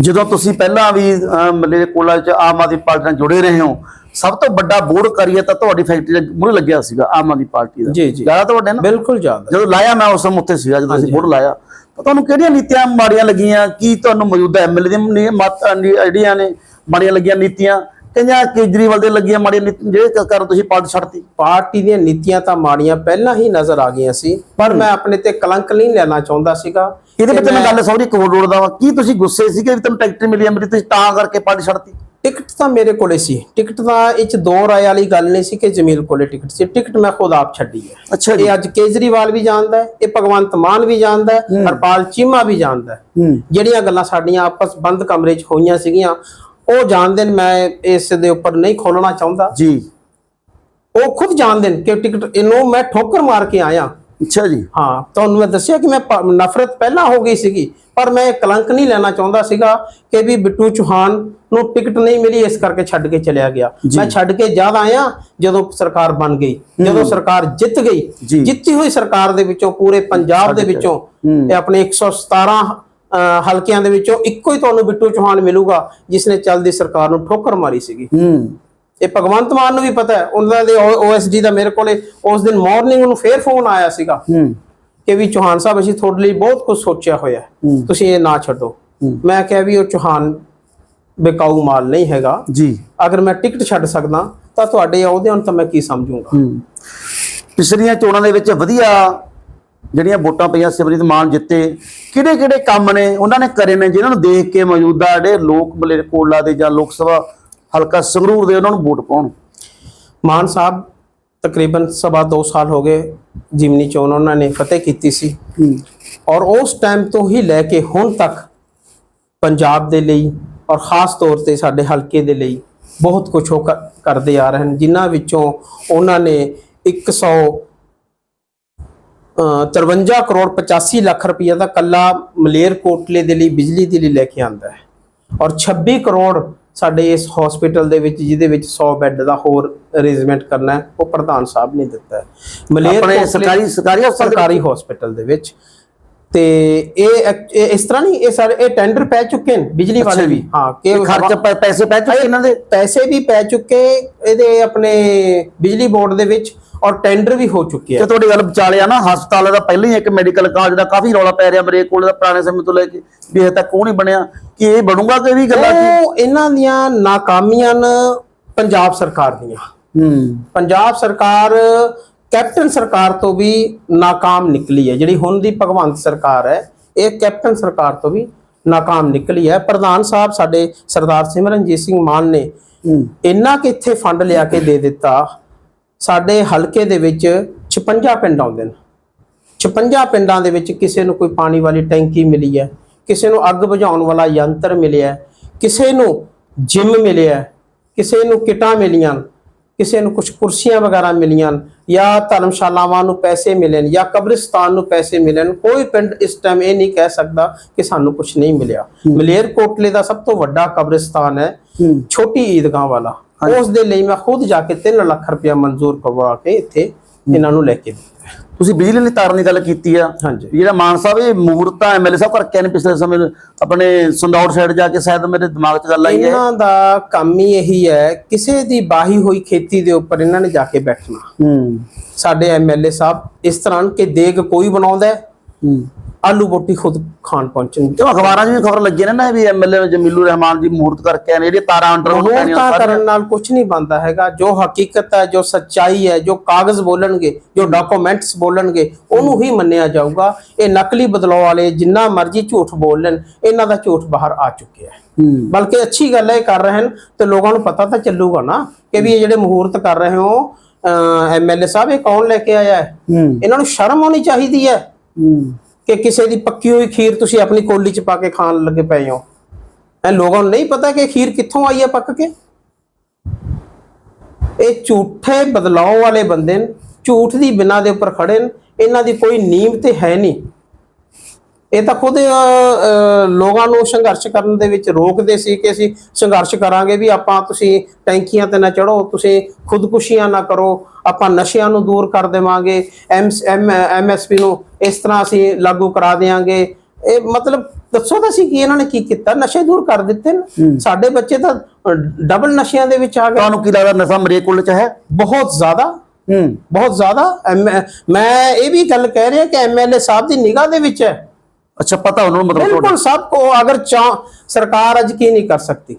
ਜਦੋਂ ਤੁਸੀਂ ਪਹਿਲਾਂ ਵੀ ਅਹ, ਮਲੇਰਕੋਟਲਾ ਚ ਆਮ ਆਦਮੀ ਪਾਰਟੀ ਨਾਲ ਜੁੜੇ ਰਹੇ ਹੋ ਸਭ ਤੋਂ ਵੱਡਾ ਬੋਰਡ ਕਰੀਏ ਤਾਂ ਤੁਹਾਡੀ ਫੈਕਟਰੀ ਦੇ ਮੂਹਰੇ ਲੱਗਿਆ ਸੀਗਾ ਆਮ ਆਦਮੀ ਪਾਰਟੀ ਦਾ। ਜੀ, ਜੀ। ਜ਼ਿਆਦਾ ਤੁਹਾਡੇ ਨਾ? ਬਿਲਕੁਲ ਜ਼ਿਆਦਾ। ਜਦੋਂ ਲਾਇਆ ਮੈਂ ਉਸ ਸਮੇਂ ਉੱਥੇ ਸੀਗਾ ਜਦੋਂ ਅਸੀਂ ਬੋਰਡ ਲਾਇਆ ਤਾਂ ਤੁਹਾਨੂੰ ਕਿਹੜੀਆਂ ਨੀਤੀਆਂ ਮਾੜੀਆਂ ਲੱਗੀਆਂ ਕੀ ਤੁਹਾਨੂੰ ਮੌਜੂਦਾ ਐਮਐਲਏ ਦੀਆਂ ਜਿਹੜੀਆਂ ਨੇ ਮਾੜੀਆਂ ਲੱਗੀਆਂ ਨੀਤੀਆਂ ਕਿੰਨੀਆਂ ਕੇਜਰੀਵਾਲ ਦੇ ਲੱਗੀਆਂ ਮਾੜੀਆਂ ਨੀਤੀਆਂ ਜਿਹੜੇ ਕਾਰਨ ਤੁਸੀਂ ਪਾਰਟੀ ਛੱਡਤੀ? ਪਾਰਟੀ ਦੀਆਂ ਨੀਤੀਆਂ ਤਾਂ ਮਾੜੀਆਂ ਪਹਿਲਾਂ ਹੀ ਨਜ਼ਰ ਆ ਗਈਆਂ ਸੀ ਪਰ ਮੈਂ ਆਪਣੇ ਤੇ ਕਲੰਕ ਨਹੀਂ ਲੈਣਾ ਚਾਹੁੰਦਾ ਸੀਗਾ ਇਹਦੇ ਵਿੱਚ ਮੈਂ ਗੱਲ ਸੌਰੀ ਕੋਡ ਰੋੜਦਾ ਵਾਂ। ਕੀ ਤੁਸੀਂ ਗੁੱਸੇ ਸੀਗੇ ਤੁਹਾਨੂੰ ਟਿਕਟ ਮਿਲੀ ਅਮਰੀ ਤੁਸੀਂ ਤਾਂ ਕਰਕੇ ਪਾਰਟੀ ਛੱਡਤੀ? ਟਿਕਟ ਤਾਂ ਮੇਰੇ ਕੋਲੇ ਸੀ। ਟਿਕਟ ਤਾਂ ਇਹ ਚ ਦੋ ਰਾਏ ਵਾਲੀ ਗੱਲ ਨਹੀਂ ਸੀ ਕਿ ਜਮੀਲ ਕੋਲੇ ਟਿਕਟ ਸੀ। ਟਿਕਟ ਮੈਂ ਖੁਦ ਆਪ ਛੱਡੀ ਹੈ। ਅੱਛਾ ਇਹ ਅੱਜ ਕੇਜਰੀਵਾਲ ਵੀ ਜਾਣਦਾ ਹੈ ਇਹ ਭਗਵੰਤ ਮਾਨ ਵੀ ਜਾਣਦਾ ਹੈ ਹਰਪਾਲ ਚੀਮਾ ਵੀ ਜਾਣਦਾ ਹੂੰ। ਜਿਹੜੀਆਂ ਗੱਲਾਂ ਸਾਡੀਆਂ ਆਪਸ ਬੰਦ ਕਮਰੇ 'ਚ ਹੋਈਆਂ ਸੀਗੀਆਂ ਉਹ ਜਾਣਦੇ ਨੇ ਮੈਂ ਇਸ ਦੇ ਉੱਪਰ ਨਹੀਂ ਖੋਲਣਾ ਚਾਹੁੰਦਾ। ਜੀ। ਉਹ ਖੁਦ ਜਾਣਦੇ ਨੇ ਕਿ ਟਿਕਟ ਇਹਨੂੰ ਮੈਂ ਠੋਕਰ ਮਾਰ ਕੇ ਆਇਆ। ਅੱਛਾ ਜੀ। ਹਾਂ ਤੁਹਾਨੂੰ ਮੈਂ ਦੱਸਿਆ ਕਿ ਮੈਂ ਨਫ਼ਰਤ ਪਹਿਲਾਂ ਹੋ ਗਈ ਸੀਗੀ ਪਰ ਮੈਂ ਕਲੰਕ ਨਹੀਂ ਲੈਣਾ ਚਾਹੁੰਦਾ ਸੀਗਾ ਕਿ ਵੀ ਬਿੱਟੂ ਚੌਹਾਨ ਨੂੰ ਟਿਕਟ ਨਹੀਂ ਮਿਲੀ ਇਸ ਕਰਕੇ ਛੱਡ ਕੇ ਚਲਿਆ ਗਿਆ। ਮੈਂ ਛੱਡ ਕੇ ਜਦ ਆਇਆ ਜਦੋਂ ਸਰਕਾਰ ਬਣ ਗਈ ਜਦੋਂ ਸਰਕਾਰ ਜਿੱਤ। ਗਈ ਜਿੱਤੀ ਹੋਈ ਸਰਕਾਰ ਦੇ ਵਿੱਚੋਂ ਪੂਰੇ ਪੰਜਾਬ ਦੇ ਵਿੱਚੋਂ ਆਪਣੇ 117 ਅਹ, ਹਲਕਿਆਂ ਦੇ ਵਿੱਚੋਂ ਇੱਕੋ ਹੀ ਤੁਹਾਨੂੰ ਬਿੱਟੂ ਚੌਹਾਨ ਮਿਲੂਗਾ ਜਿਸ ਨੇ ਚੱਲਦੀ ਸਰਕਾਰ ਨੂੰ ਠੋਕਰ ਮਾਰੀ ਸੀਗੀ। ਹੂੰ। ਇਹ ਭਗਵੰਤ ਮਾਨ ਨੂੰ ਵੀ ਪਤਾ ਹੈ ਉਹਨਾਂ ਦੇ ਓਐਸਡੀ ਦਾ ਮੇਰੇ ਕੋਲੇ ਉਸ ਦਿਨ ਮਾਰਨਿੰਗ ਨੂੰ ਫੇਰ ਫੋਨ ਆਇਆ ਸੀਗਾ ਹੂੰ। ਕਿ ਵੀ ਚੌਹਾਨ ਸਾਹਿਬ ਅਸੀਂ ਤੁਹਾਡੇ ਲਈ ਬਹੁਤ ਕੁਝ ਸੋਚਿਆ ਹੋਇਆ। ਤੁਸੀਂ ਇਹ ਨਾ ਛੱਡੋ। ਮੈਂ ਕਿਹਾ ਵੀ ਉਹ ਚੌਹਾਨ ਬੇਕਾਊ ਮਾਲ ਨਹੀਂ ਹੈਗਾ। ਜੀ। ਅਗਰ ਮੈਂ ਟਿਕਟ ਛੱਡ ਸਕਦਾ ਤਾਂ ਤੁਹਾਡੇ ਅਹੁਦਿਆਂ ਨੂੰ ਤਾਂ ਮੈਂ ਕੀ ਸਮਝੂੰਗਾ? ਪਿਛਲੀਆਂ ਚੋਣਾਂ ਦੇ ਵਿੱਚ ਵਧੀਆ ਜਿਹੜੀਆਂ ਵੋਟਾਂ ਪਈਆਂ ਸਿਮਰਜੀਤ ਮਾਨ ਜਿੱਤੇ। ਕਿਹੜੇ ਕਿਹੜੇ ਕੰਮ ਨੇ? ਉਹਨਾਂ ਨੇ ਕਰੇ ਨੇ ਜਿਨ੍ਹਾਂ ਨੂੰ ਦੇਖ ਕੇ ਮੌਜੂਦਾ ਜਿਹੜੇ ਲੋਕ ਮਲੇਰਕੋਟਲਾ ਦੇ ਜਾਂ ਲੋਕ ਸਭਾ ਹਲਕਾ ਸੰਗਰੂਰ ਦੇ ਉਹਨਾਂ ਨੂੰ ਵੋਟ ਪਾਉਣ। ਮਾਨ ਸਾਹਿਬ ਤਕਰੀਬਨ ਸਵਾ 2 ਸਾਲ ਹੋ ਗਏ ਜਿਮਨੀ ਚੋਣ ਉਹਨਾਂ ਨੇ ਫਤਿਹ ਕੀਤੀ ਸੀ। ਔਰ ਉਸ ਟਾਈਮ ਤੋਂ ਹੀ ਲੈ ਕੇ ਹੁਣ ਤੱਕ ਪੰਜਾਬ ਦੇ ਲਈ ਔਰ ਖਾਸ ਤੌਰ ਤੇ ਸਾਡੇ ਹਲਕੇ ਦੇ ਲਈ ਬਹੁਤ ਕੁਝ ਉਹ ਕਰਦੇ ਆ ਰਹੇ ਹਨ ਜਿਨ੍ਹਾਂ ਵਿੱਚੋਂ ਉਹਨਾਂ ਨੇ 100 ਅ, 53 ਕਰੋੜ 85 ਲੱਖ ਰੁਪਏ ਦਾ ਕੱਲਾ ਮਲੇਰ ਕੋਟਲੇ ਦੇ ਲਈ ਬਿਜਲੀ ਦੇ ਲਈ ਲੈ ਕੇ ਆਂਦਾ ਹੈ। ਔਰ 26 ਕਰੋੜ ਸਾਡੇ ਇਸ ਹਸਪੀਟਲ ਦੇ ਵਿੱਚ ਜਿਹਦੇ ਵਿੱਚ 100 ਬੈੱਡ ਦਾ ਹੋਰ ਅਰੇਂਜਮੈਂਟ ਕਰਨਾ ਉਹ ਪ੍ਰਧਾਨ ਸਾਹਿਬ ਨੇ ਦਿੱਤਾ ਹੈ। ਆਪਣੇ ਕੋਟਲੇ- ਸਰਕਾਰੀ ਸਰਕਾਰੀ ਸਰਕਾਰੀ ਹਸਪੀਟਲ ਦੇ ਵਿੱਚ। ਤੇ ਇਹ ਇਸ ਤਰ੍ਹਾਂ ਨਹੀਂ ਇਹ ਸਾਰੇ ਇਹ ਟੈਂਡਰ ਪੈ ਚੁੱਕੇ ਨੇ ਬਿਜਲੀ ਵਾਲੇ। ਵੀ। ਹਾਂ ਤੇ ਖਰਚ ਪੈਸੇ ਪੈ ਚੁੱਕੇ ਇਹਨਾਂ ਦੇ? ਪੈਸੇ ਵੀ ਪੈ ਚੁੱਕੇ ਇਹਦੇ ਆਪਣੇ ਬਿਜਲੀ ਬੋਰਡ ਦੇ ਵਿੱਚ। ਔਰ ਟੈਂਡਰ ਵੀ ਹੋ ਚੁੱਕੇ ਤੇ ਤੁਹਾਡੀ ਗੱਲ ਵਿਚਾਲੇ ਆ ਨਾ ਹਸਪਤਾਲ ਦਾ ਪਹਿਲਾਂ ਹੀ ਇੱਕ ਮੈਡੀਕਲ ਕਾਲਜ ਦਾ ਕਾਫੀ ਰੌਲਾ ਪੈ ਰਿਹਾ ਮੇਰੇ ਕੋਲ ਦਾ ਪੁਰਾਣੇ ਸਮੇਂ ਤੋਂ ਲੈ ਕੇ ਵੀ ਇਹ ਤੱਕ ਉਹ ਨਹੀਂ ਬਣਿਆ ਕਿ ਇਹ ਬਣੂਗਾ ਕਿ ਵੀ ਗੱਲਾਂ ਕੀ? ਇਹਨਾਂ ਦੀਆਂ ਨਾਕਾਮੀਆਂ ਨੇ ਪੰਜਾਬ ਸਰਕਾਰ ਦੀਆਂ। ਹੂੰ। ਪੰਜਾਬ ਸਰਕਾਰ ਕੈਪਟਨ ਸਰਕਾਰ ਤੋਂ ਵੀ ਨਾਕਾਮ ਨਿਕਲੀ ਹੈ। ਜਿਹੜੀ ਹੁਣ ਦੀ ਭਗਵੰਤ ਸਰਕਾਰ ਹੈ ਇਹ ਕੈਪਟਨ ਸਰਕਾਰ ਤੋਂ ਵੀ ਨਾਕਾਮ ਨਿਕਲੀ ਹੈ। ਪ੍ਰਧਾਨ ਸਾਹਿਬ ਸਾਡੇ ਸਰਦਾਰ ਸਿਮਰਨਜੀਤ ਸਿੰਘ ਮਾਨ ਨੇ ਇੰਨਾ ਕਿ ਇੱਥੇ ਫੰਡ ਲਿਆ ਕੇ ਦੇ ਦਿੱਤਾ ਸਾਡੇ ਹਲਕੇ ਦੇ ਵਿੱਚ 56 ਪਿੰਡ ਆਉਂਦੇ ਨੇ। 56 ਪਿੰਡਾਂ ਦੇ ਵਿੱਚ ਕਿਸੇ ਨੂੰ ਕੋਈ ਪਾਣੀ ਵਾਲੀ ਟੈਂਕੀ ਮਿਲੀ ਹੈ ਕਿਸੇ ਨੂੰ ਅੱਗ ਬੁਝਾਉਣ ਵਾਲਾ ਯੰਤਰ ਮਿਲਿਆ ਕਿਸੇ ਨੂੰ ਜਿਮ ਮਿਲਿਆ ਕਿਸੇ ਨੂੰ ਕਿਟਾਂ ਮਿਲੀਆਂ ਕਿਸੇ ਨੂੰ ਕੁਝ ਕੁਰਸੀਆਂ ਵਗੈਰਾ ਮਿਲੀਆਂ ਜਾਂ ਧਰਮਸ਼ਾਲਾਵਾਂ ਨੂੰ ਪੈਸੇ ਮਿਲੇ ਨੇ ਜਾਂ ਕਬਰਿਸਤਾਨ ਨੂੰ ਪੈਸੇ ਮਿਲੇ ਨੇ ਕੋਈ ਪਿੰਡ ਇਸ ਟਾਈਮ ਇਹ ਨਹੀਂ ਕਹਿ ਸਕਦਾ ਕਿ ਸਾਨੂੰ ਕੁਝ ਨਹੀਂ ਮਿਲਿਆ। ਮਲੇਰ ਕੋਟਲੇ ਦਾ ਸਭ ਤੋਂ ਵੱਡਾ ਕਬਰਿਸਤਾਨ ਹੈ ਹੂੰ। ਛੋਟੀ ਈਦਗਾਹ ਵਾਲਾ। ਉਸ ਦੇ ਲਈ ਮੈਂ ਖੁਦ ਜਾ ਕੇ 3 ਲੱਖ ਰੁਪਇਆ ਮਨਜ਼ੂਰ ਕਰਵਾ ਕੇ ਇੱਥੇ ਇਹਨਾਂ ਨੂੰ ਲੈ ਕੇ ਦਿੱਤਾ। ਤੁਸੀਂ ਬਿਜਲੀ ਲਈ ਤਾਰਨ ਦੀ ਗੱਲ ਕੀਤੀ ਆ। ਜਿਹੜਾ ਮਾਨ ਸਾਹਿਬ ਇਹ ਮੂਰਤਾ ਐਮਐਲਏ ਸਾਹਿਬ ਕਰਕੇ ਨੇ ਪਿਛਲੇ ਸਮੇਂ ਆਪਣੇ ਸੰਦੌੜ ਸਾਈਡ ਜਾ ਕੇ ਸ਼ਾਇਦ ਮੇਰੇ ਦਿਮਾਗ 'ਚ ਗੱਲ ਆਈ ਹੈ। ਇਹਨਾਂ ਦਾ ਕੰਮ ਹੀ ਇਹੀ ਹੈ ਕਿਸੇ ਦੀ ਬਾਹੀ ਹੋਈ ਖੇਤੀ ਦੇ ਉੱਪਰ ਇਹਨਾਂ ਨੇ ਜਾ ਕੇ ਬੈਠਣਾ। ਸਾਡੇ ਐਮਐਲਏ ਸਾਹਿਬ ਇਸ ਤਰ੍ਹਾਂ ਕਿ ਦੇਗ ਕੋਈ ਬਣਾਉਂਦਾ ਹੂੰ। ਆਲੂ ਬੋਟੀ ਖੁਦ ਖਾਣ ਪਹੁੰਚਣ। ਤੇ ਅਖਬਾਰਾਂ 'ਚ ਵੀ ਖਬਰ ਲੱਗੀ ਨਾ ਵੀ ਐਮਐਲਏ ਜਮੀਲੂ ਰਹਿਮਾਨ ਜੀ ਮੂਰਤ ਕਰਕੇ ਆਏ ਨੇ ਜਿਹੜੀਆਂ ਤਾਰਾਂ ਅੰਡਰ ਮਹੂਰਤਾਂ ਕਰਨ ਨਾਲ ਕੁਝ ਨਹੀਂ ਬਣਦਾ ਹੈਗਾ। ਜੋ ਹਕੀਕਤ ਹੈ ਜੋ ਸੱਚਾਈ ਹੈ ਜੋ ਕਾਗਜ਼ ਬੋਲਣਗੇ ਜੋ ਡਾਕੂਮੈਂਟਸ ਬੋਲਣਗੇ ਉਹਨੂੰ ਹੀ ਮੰਨਿਆ ਜਾਊਗਾ। ਇਹ ਨਕਲੀ ਬਦਲਾਅ ਵਾਲੇ ਜਿੰਨਾ ਮਰਜ਼ੀ ਝੂਠ ਬੋਲ ਲੈਣ ਇਹਨਾਂ ਦਾ ਝੂਠ ਬਾਹਰ ਆ ਚੁੱਕਿਆ ਹੈ। ਬਲਕਿ ਅੱਛੀ ਗੱਲ ਹੈ ਇਹ ਕਰ ਰਹੇ ਹਨ ਤੇ ਲੋਕਾਂ ਨੂੰ ਪਤਾ ਤਾਂ ਚੱਲੂਗਾ ਨਾ ਕਿ ਵੀ ਇਹ ਜਿਹੜੇ ਮਹੂਰਤ ਕਰ ਰਹੇ ਹੋ ਐਮਐਲਏ ਸਾਹਿਬ ਇਹ ਕੌਣ ਲੈ ਕੇ ਆਇਆ ਹੈ? ਇਹਨਾਂ ਨੂੰ ਸ਼ਰਮ ਆਉਣੀ ਚਾਹੀਦੀ ਹੂੰ। ਕਿ ਕਿਸੇ ਦੀ ਪੱਕੀ ਹੋਈ ਖੀਰ ਤੁਸੀਂ ਆਪਣੀ ਕੋਲੀ 'ਚ ਪਾ ਕੇ ਖਾਣ ਲੱਗੇ ਪਏ ਹੋ? ਐ ਲੋਕਾਂ ਨੂੰ ਨਹੀਂ ਪਤਾ ਕਿ ਖੀਰ ਕਿੱਥੋਂ ਆਈ ਹੈ ਪੱਕ ਕੇ? ਇਹ ਝੂਠੇ ਬਦਲਾਅ ਵਾਲੇ ਬੰਦੇ ਨੇ, ਝੂਠ ਦੀ ਬਿਨਾ ਦੇ ਉੱਪਰ ਖੜੇ ਨੇ, ਇਹਨਾਂ ਦੀ ਕੋਈ ਨੀਂਵ ਤੇ ਹੈ ਨਹੀਂ। ਇਹ ਤਾਂ ਖੁਦ ਲੋਕਾਂ ਨੂੰ ਸੰਘਰਸ਼ ਕਰਨ ਦੇ ਵਿੱਚ ਰੋਕਦੇ ਸੀ ਕਿ ਅਸੀਂ ਸੰਘਰਸ਼ ਕਰਾਂਗੇ ਵੀ ਆਪਾਂ ਤੁਸੀਂ ਟੈਂਕੀਆਂ ਤੇ ਨਾ ਚੜੋ ਤੁਸੀਂ ਖੁਦਕੁਸ਼ੀਆਂ ਨਾ ਕਰੋ ਆਪਾਂ ਨਸ਼ਿਆਂ ਨੂੰ ਦੂਰ ਕਰ ਦੇਵਾਂਗੇ ਐਮਐਸਪੀ ਨੂੰ ਇਸ ਤਰ੍ਹਾਂ ਅਸੀਂ ਲਾਗੂ ਕਰਾ ਦੇਵਾਂਗੇ ਇਹ ਮਤਲਬ ਦੱਸੋ ਤਾਂ ਸੀ ਕਿ ਇਹਨਾਂ ਨੇ ਕੀ ਕੀਤਾ? ਨਸ਼ੇ ਦੂਰ ਕਰ ਦਿੱਤੇ ਨੇ। ਸਾਡੇ ਬੱਚੇ ਤਾਂ ਡਬਲ ਨਸ਼ਿਆਂ ਦੇ ਵਿੱਚ ਆ ਗਏ। ਤੁਹਾਨੂੰ ਕੀ ਲੱਗਦਾ ਨਸ਼ਾ ਮਰੇਕੁਲ ਚ ਹੈ? ਬਹੁਤ ਜ਼ਿਆਦਾ। ਹੂੰ। ਬਹੁਤ ਜ਼ਿਆਦਾ। ਮੈਂ ਇਹ ਵੀ ਗੱਲ ਕਹਿ ਰਿਹਾ ਕਿ ਐਮਐਲਏ ਸਾਹਿਬ ਦੀ ਨਿਗਾਹ ਦੇ ਵਿੱਚ ਹੈ। ਅੱਛਾ ਪਤਾ ਉਹਨਾਂ ਨੂੰ ਮਤਲਬ ਤੁਹਾਡਾ ਬਿਲਕੁਲ ਸਭ ਕੋ ਅਗਰ ਚਾਹ ਸਰਕਾਰ ਅੱਜ ਕੀ ਨਹੀਂ ਕਰ ਸਕਦੀ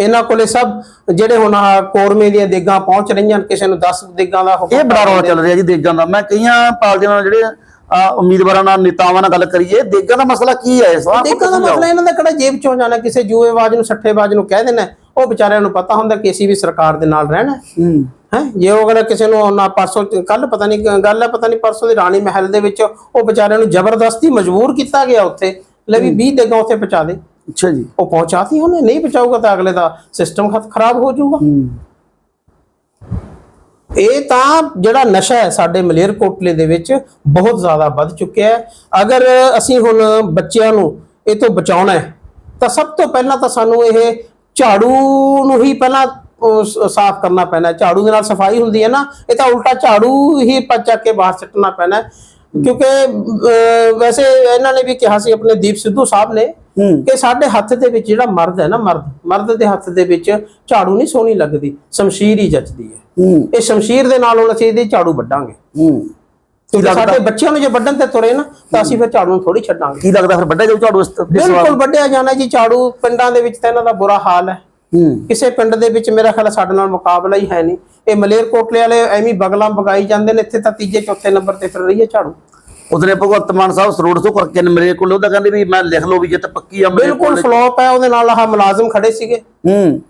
ਇਹਨਾਂ ਕੋਲੇ ਸਭ ਜਿਹੜੇ ਹੁਣ ਆਹ ਕੋਰਮੇ ਦੀਆਂ ਦੇਗਾਂ ਪਹੁੰਚ ਰਹੀਆਂ ਕਿਸੇ ਨੂੰ 10 ਦੇਗਾਂ ਦਾ ਹੁਕਮ ਇਹ ਬੜਾ ਰੌਲਾ ਚੱਲ ਰਿਹਾ ਜੀ ਦੇਗਾਂ ਦਾ ਮੈਂ ਕਈਆਂ ਪਾਰਟੀਆਂ ਨਾਲ ਜਿਹੜੇ ਅਹ, ਉਮੀਦਵਾਰਾਂ ਨਾਲ ਨੇਤਾਵਾਂ ਨਾਲ ਗੱਲ ਕਰੀਏ ਦੇਗਾਂ ਦਾ ਮਸਲਾ ਕੀ ਹੈ ਇਸ ਵਾਰ ਦੇਗਾਂ ਦਾ ਮਸਲਾ ਇਹਨਾਂ ਦਾ ਕਿਹੜਾ ਜੇਬ ਚੋਂ ਜਾਣਾ ਕਿਸੇ ਜੂਏਬਾਜ਼ ਨੂੰ ਸੱਠੇਬਾਜ਼ ਨੂੰ ਕਹਿ ਦੇਣਾ ਉਹ ਵਿਚਾਰਿਆਂ ਨੂੰ ਪਤਾ ਹੁੰਦਾ ਕਿ ਅਸੀਂ ਵੀ ਸਰਕਾਰ ਦੇ ਨਾਲ ਰਹਿਣਾ ਹੂੰ। ਹੈ। ਜੇ ਉਹ ਅਗਰ ਕਿਸੇ ਨੂੰ ਨਾ ਪਰਸੋਂ ਕੱਲ ਪਤਾ ਨਹੀਂ ਗੱਲ ਹੈ ਪਤਾ ਨਹੀਂ ਪਰਸੋਂ ਦੀ ਰਾਣੀ ਮਹਿਲ ਦੇ ਵਿੱਚ ਉਹ ਵਿਚਾਰਿਆਂ ਨੂੰ ਜ਼ਬਰਦਸਤੀ ਮਜਬੂਰ ਕੀਤਾ ਗਿਆ ਉੱਥੇ। ਲੈ ਵੀ 20 ਦੇਗਾਂ ਉੱਥੇ ਪਹੁੰਚਾ ਦੇ। ਅੱਛਾ ਜੀ। ਉਹ ਪਹੁੰਚਾਤੀ ਉਹਨੇ ਨਹੀਂ ਪਹੁੰਚਾਊਗਾ ਤਾਂ ਅਗਲੇ ਦਾ ਸਿਸਟਮ ਖਰਾਬ ਹੋ ਜਾਊਗਾ। ਇਹ ਤਾਂ ਜਿਹੜਾ ਨਸ਼ਾ ਹੈ ਸਾਡੇ ਮਲੇਰਕੋਟਲੇ ਦੇ ਵਿੱਚ ਬਹੁਤ ਜ਼ਿਆਦਾ ਵੱਧ ਚੁੱਕਿਆ ਹੈ। ਅਗਰ ਅਸੀਂ ਹੁਣ ਬੱਚਿਆਂ ਨੂੰ ਇਹ ਤੋਂ ਬਚਾਉਣਾ ਹੈ ਤਾਂ ਸਭ ਤੋਂ ਪਹਿਲਾਂ ਤਾਂ ਸਾਨੂੰ ਇਹ ਝਾੜੂ ਨੂੰ ਹੀ ਪਹਿਲਾਂ ਸਾਫ਼ ਕਰਨਾ ਪੈਣਾ। ਝਾੜੂ ਦੇ ਨਾਲ ਸਫ਼ਾਈ ਹੁੰਦੀ ਹੈ ਨਾ ਇਹ ਤਾਂ ਉਲਟਾ ਝਾੜੂ ਹੀ ਚੱਕ ਕੇ ਬਾਹਰ ਸਿੱਟਣਾ ਪੈਣਾ। ਕਿਉਂਕਿ ਵੈਸੇ ਇਹਨਾਂ ਨੇ ਵੀ ਕਿਹਾ ਸੀ ਆਪਣੇ ਦੀਪ ਸਿੱਧੂ ਸਾਹਿਬ ਨੇ ਕਿ ਸਾਡੇ ਹੱਥ ਦੇ ਵਿੱਚ ਜਿਹੜਾ ਮਰਦ ਹੈ ਨਾ ਮਰਦ ਮਰਦ ਦੇ ਹੱਥ ਦੇ ਵਿੱਚ ਝਾੜੂ ਨਹੀਂ ਸੋਹਣੀ ਲੱਗਦੀ ਸ਼ਮਸ਼ੀਰ ਹੀ ਜੱਚਦੀ ਹੈ ਹੂੰ ਇਹ ਸ਼ਮਸ਼ੀਰ ਦੇ ਨਾਲ ਹੁਣ ਅਸੀਂ ਇਹਦੇ ਝਾੜੂ ਵੱਢਾਂਗੇ ਹੂੰ ਕਿਉਂਕਿ ਸਾਡੇ ਬੱਚਿਆਂ ਨੂੰ ਜੇ ਵੱਢਣ ਤੇ ਤੁਰੇ ਨਾ ਤਾਂ ਅਸੀਂ ਫਿਰ ਝਾੜੂ ਨੂੰ ਥੋੜੀ ਛੱਡਾਂਗੇ। ਕੀ ਲੱਗਦਾ ਫਿਰ ਵੱਡਾ ਜਾਊ ਝਾੜੂ ਇਸ ਬਿਲਕੁਲ ਵੱਢਿਆ ਜਾਣਾ ਜੀ ਝਾੜੂ ਪਿੰਡਾਂ ਦੇ ਵਿੱਚ ਤਾਂ ਇਹਨਾਂ ਦਾ ਬੁਰਾ ਹਾਲ ਹੈ। ਕਿਸੇ ਪਿੰਡ ਦੇ ਵਿੱਚ ਮੇਰਾ ਖਿਆਲ ਸਾਡੇ ਨਾਲ ਮੁਕਾਬਲਾ ਹੀ ਹੈ ਨਹੀਂ। ਇਹ ਮਲੇਰਕੋਟਲੇ ਵਾਲੇ ਐਵੇਂ ਬਗਲਾਂ ਬਗਾਈ ਜਾਂਦੇ ਨੇ ਇੱਥੇ ਤਾਂ ਤੀਜੇ ਚੌਥੇ ਨੰਬਰ ਤੇ ਫਿਰ ਰਹੀ ਹੈ ਝਾੜੂ। ਉਹਦੇ ਭਗਵੰਤ ਮਾਨ ਸਾਹਿਬ ਸਰੋੜ ਤੋਂ ਕਰਕੇ ਨੇ ਮੇਰੇ ਕੋਲ ਉਹਦਾ ਕਹਿੰਦੇ ਵੀ ਮੈਂ ਲਿਖ ਲਓ ਵੀ ਜਿੱਤ ਪੱਕੀ ਆ ਬਿਲਕੁਲ ਫਲੋਪ ਹੈ ਉਹਦੇ ਨਾਲ ਆਹ ਮੁਲਾਜ਼ਮ ਖੜੇ ਸੀਗੇ। ਹੂੰ।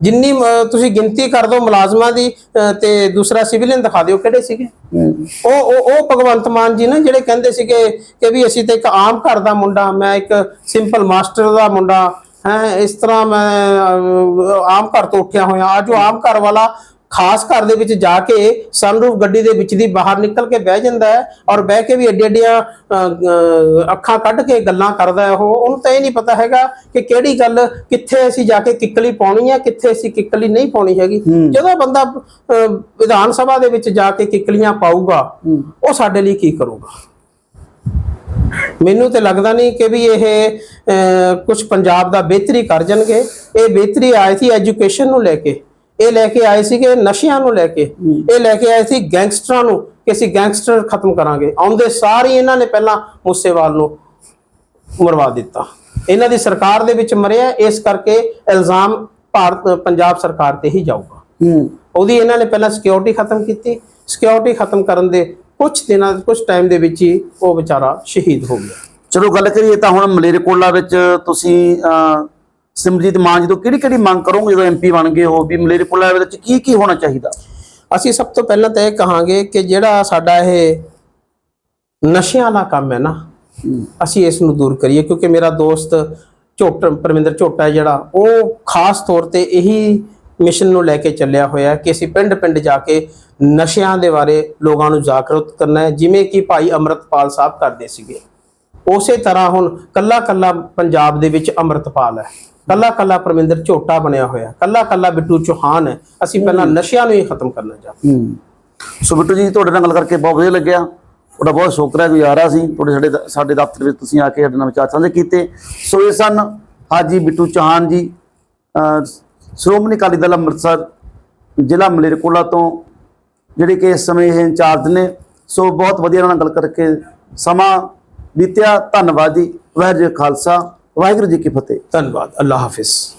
ਜਿੰਨੀ ਤੁਸੀਂ ਗਿਣਤੀ ਕਰ ਦਿਓ ਮੁਲਾਜ਼ਮਾਂ ਦੀ ਤੇ ਦੂਸਰਾ ਸਿਵਲੀਅਨ ਦਿਖਾ ਦਿਓ ਕਿਹੜੇ ਸੀਗੇ। ਉਹ ਉਹ ਉਹ ਭਗਵੰਤ ਮਾਨ ਜੀ ਨਾ ਜਿਹੜੇ ਕਹਿੰਦੇ ਸੀਗੇ ਕਿ ਵੀ ਅਸੀਂ ਤਾਂ ਇੱਕ ਆਮ ਘਰ ਦਾ ਮੁੰਡਾ ਮੈਂ ਇੱਕ ਸਿੰਪਲ ਮਾਸਟਰ ਦਾ ਮੁੰਡਾ ਹੈ ਇਸ ਤਰ੍ਹਾਂ ਮੈਂ ਆਮ ਘਰ ਤੋਂ ਉੱਠਿਆ ਹੋਇਆ। ਅੱਜ ਉਹ ਆਮ ਘਰ ਵਾਲਾ ਖਾਸ ਘਰ ਦੇ ਵਿੱਚ ਜਾ ਕੇ ਸਨਰੂਫ ਗੱਡੀ ਦੇ ਵਿੱਚ ਦੀ ਬਾਹਰ ਨਿਕਲ ਕੇ ਬਹਿ ਜਾਂਦਾ ਹੈ ਔਰ ਬਹਿ ਕੇ ਵੀ ਏਡੀ ਏਡੀਆਂ ਅੱਖਾਂ ਕੱਢ ਕੇ ਗੱਲਾਂ ਕਰਦਾ ਉਹ ਉਹਨੂੰ ਤਾਂ ਇਹ ਨਹੀਂ ਪਤਾ ਹੈਗਾ ਕਿ ਕਿਹੜੀ ਗੱਲ ਕਿੱਥੇ ਅਸੀਂ ਜਾ ਕੇ ਕਿੱਕਲੀ ਪਾਉਣੀ ਹੈ ਕਿੱਥੇ ਅਸੀਂ ਕਿੱਕਲੀ ਨਹੀਂ ਪਾਉਣੀ ਹੈਗੀ। ਜਦੋਂ ਬੰਦਾ ਵਿਧਾਨ ਸਭਾ ਦੇ ਵਿੱਚ ਜਾ ਕੇ ਕਿੱਕਲੀਆਂ ਪਾਊਗਾ ਉਹ ਸਾਡੇ ਲਈ ਕੀ ਕਰੂਗਾ? ਮੈਨੂੰ ਤੇ ਲੱਗਦਾ ਨਹੀਂ ਕਿ ਵੀ ਇਹ ਕੁਝ ਪੰਜਾਬ ਦਾ ਬਿਹਤਰੀ ਕਰ ਜਾਣਗੇ। ਇਹ ਬਿਹਤਰੀ ਆਈ ਸੀ ਐਜੂਕੇਸ਼ਨ ਨੂੰ ਲੈ ਕੇ। ਇਹ ਲੈ ਕੇ ਆਏ ਸੀਗੇ ਨਸ਼ਿਆਂ ਨੂੰ ਲੈ ਕੇ। ਇਹ ਲੈ ਕੇ ਆਏ ਸੀ ਗੈਂਗਸਟਰਾਂ ਨੂੰ ਕਿ ਅਸੀਂ ਗੈਂਗਸਟਰ ਖਤਮ ਕਰਾਂਗੇ। ਆਉਂਦੇ ਸਾਰ ਇਹਨਾਂ ਨੇ ਪਹਿਲਾਂ ਮੂਸੇਵਾਲ ਨੂੰ ਮਰਵਾ ਦਿੱਤਾ। ਇਹਨਾਂ ਦੀ ਸਰਕਾਰ ਦੇ ਵਿੱਚ ਮਰਿਆ ਇਸ ਕਰਕੇ ਇਲਜ਼ਾਮ ਭਾਰਤ ਪੰਜਾਬ ਸਰਕਾਰ ਤੇ ਹੀ ਜਾਊਗਾ। ਉਹਦੀ ਇਹਨਾਂ ਨੇ ਪਹਿਲਾਂ ਸਿਕਿਉਰਿਟੀ ਖਤਮ ਕੀਤੀ। ਸਿਕਿਉਰਿਟੀ ਖਤਮ ਕਰਨ ਦੇ ਕੁਝ ਦਿਨਾਂ ਕੁਝ ਟਾਈਮ ਦੇ ਵਿੱਚ ਹੀ ਉਹ ਵਿਚਾਰਾ ਸ਼ਹੀਦ ਹੋ ਗਿਆ। ਚਲੋ ਗੱਲ ਕਰੀਏ ਤਾਂ ਹੁਣ ਮਲੇਰਕੋਟਲਾ ਵਿੱਚ ਤੁਸੀਂ ਅਹ, ਸਿਮਰਜੀਤ ਮਾਨ ਜੀ ਤੋਂ ਕਿਹੜੀ ਕਿਹੜੀ ਮੰਗ ਕਰੋਗੇ ਜਦੋਂ ਐਮਪੀ ਬਣ ਗਏ ਹੋ ਵੀ ਮਲੇਰਕੋਟਲਾ ਵਿੱਚ ਕੀ ਕੀ ਹੋਣਾ ਚਾਹੀਦਾ? ਅਸੀਂ ਸਭ ਤੋਂ ਪਹਿਲਾਂ ਤਾਂ ਇਹ ਕਹਾਂਗੇ ਕਿ ਜਿਹੜਾ ਸਾਡਾ ਇਹ ਨਸ਼ਿਆਂ ਵਾਲਾ ਕੰਮ ਹੈ ਨਾ ਅਸੀਂ ਇਸ ਨੂੰ ਦੂਰ ਕਰੀਏ ਕਿਉਂਕਿ ਮੇਰਾ ਦੋਸਤ ਝੋਟ ਪਰਮਿੰਦਰ ਝੋਟਾ ਜਿਹੜਾ ਉਹ ਖਾਸ ਤੌਰ ਤੇ ਇਹੀ ਮਿਸ਼ਨ ਨੂੰ ਲੈ ਕੇ ਚੱਲਿਆ ਹੋਇਆ ਹੈ ਕਿ ਅਸੀਂ ਪਿੰਡ-ਪਿੰਡ ਜਾ ਕੇ ਨਸ਼ਿਆਂ ਦੇ ਬਾਰੇ ਲੋਕਾਂ ਨੂੰ ਜਾਗਰੂਕ ਕਰਨਾ ਹੈ ਜਿਵੇਂ ਕਿ ਭਾਈ ਅਮਰਤਪਾਲ ਸਾਹਿਬ ਕਰਦੇ ਸੀਗੇ। ਉਸੇ ਤਰ੍ਹਾਂ ਹੁਣ ਕੱਲਾ-ਕੱਲਾ ਪੰਜਾਬ ਦੇ ਵਿੱਚ ਅਮਰਤਪਾਲ ਹੈ। ਕੱਲਾ-ਕੱਲਾ ਪਰਮਿੰਦਰ ਝੋਟਾ ਬਣਿਆ ਹੋਇਆ ਕੱਲਾ-ਕੱਲਾ ਬਿੱਟੂ ਚੌਹਾਨ ਹੈ। ਅਸੀਂ ਪਹਿਲਾਂ ਨਸ਼ਿਆਂ ਨੂੰ ਹੀ ਖਤਮ ਕਰਨਾ ਚਾਹੁੰਦੇ ਹੂੰ। ਸੋ ਬਿੱਟੂ ਜੀ ਤੁਹਾਡੇ ਨਾਲ ਗੱਲ ਕਰਕੇ ਬਹੁਤ ਵਧੀਆ ਲੱਗਿਆ। ਤੁਹਾਡਾ ਬਹੁਤ ਸ਼ੁਕਰ ਗੁਜ਼ਾਰਾ ਸੀ ਤੁਹਾਡੇ ਸਾਡੇ ਸਾਡੇ ਦਫ਼ਤਰ ਵਿੱਚ ਤੁਸੀਂ ਆ ਕੇ ਸਾਡੇ ਨਾਲ ਵਿਚਾਰ ਸਾਂਝੇ ਕੀਤੇ। ਸੋ ਇਹ ਸਨ ਹਾਜੀ ਬਿੱਟੂ ਚੌਹਾਨ ਜੀ ਸ਼੍ਰੋਮਣੀ ਅਕਾਲੀ ਦਲ ਅੰਮ੍ਰਿਤਸਰ ਜ਼ਿਲ੍ਹਾ ਮਲੇਰਕੋਟਲਾ ਤੋਂ ਜਿਹੜੇ ਕਿ ਇਸ ਸਮੇਂ ਇਹ ਇੰਚਾਰਜ ਨੇ। ਸੋ ਬਹੁਤ ਵਧੀਆ ਨਾਲ ਗੱਲ ਕਰਕੇ ਸਮਾਂ ਬੀਤਿਆ। ਧੰਨਵਾਦ ਜੀ। ਵਾਹਿਗੁਰੂ ਖਾਲਸਾ। ਵਾਹਿਗੁਰੂ ਜੀ ਕੀ ਫਤਿਹ। ਧੰਨਵਾਦ। ਅੱਲਾ ਹਾਫਿਜ਼।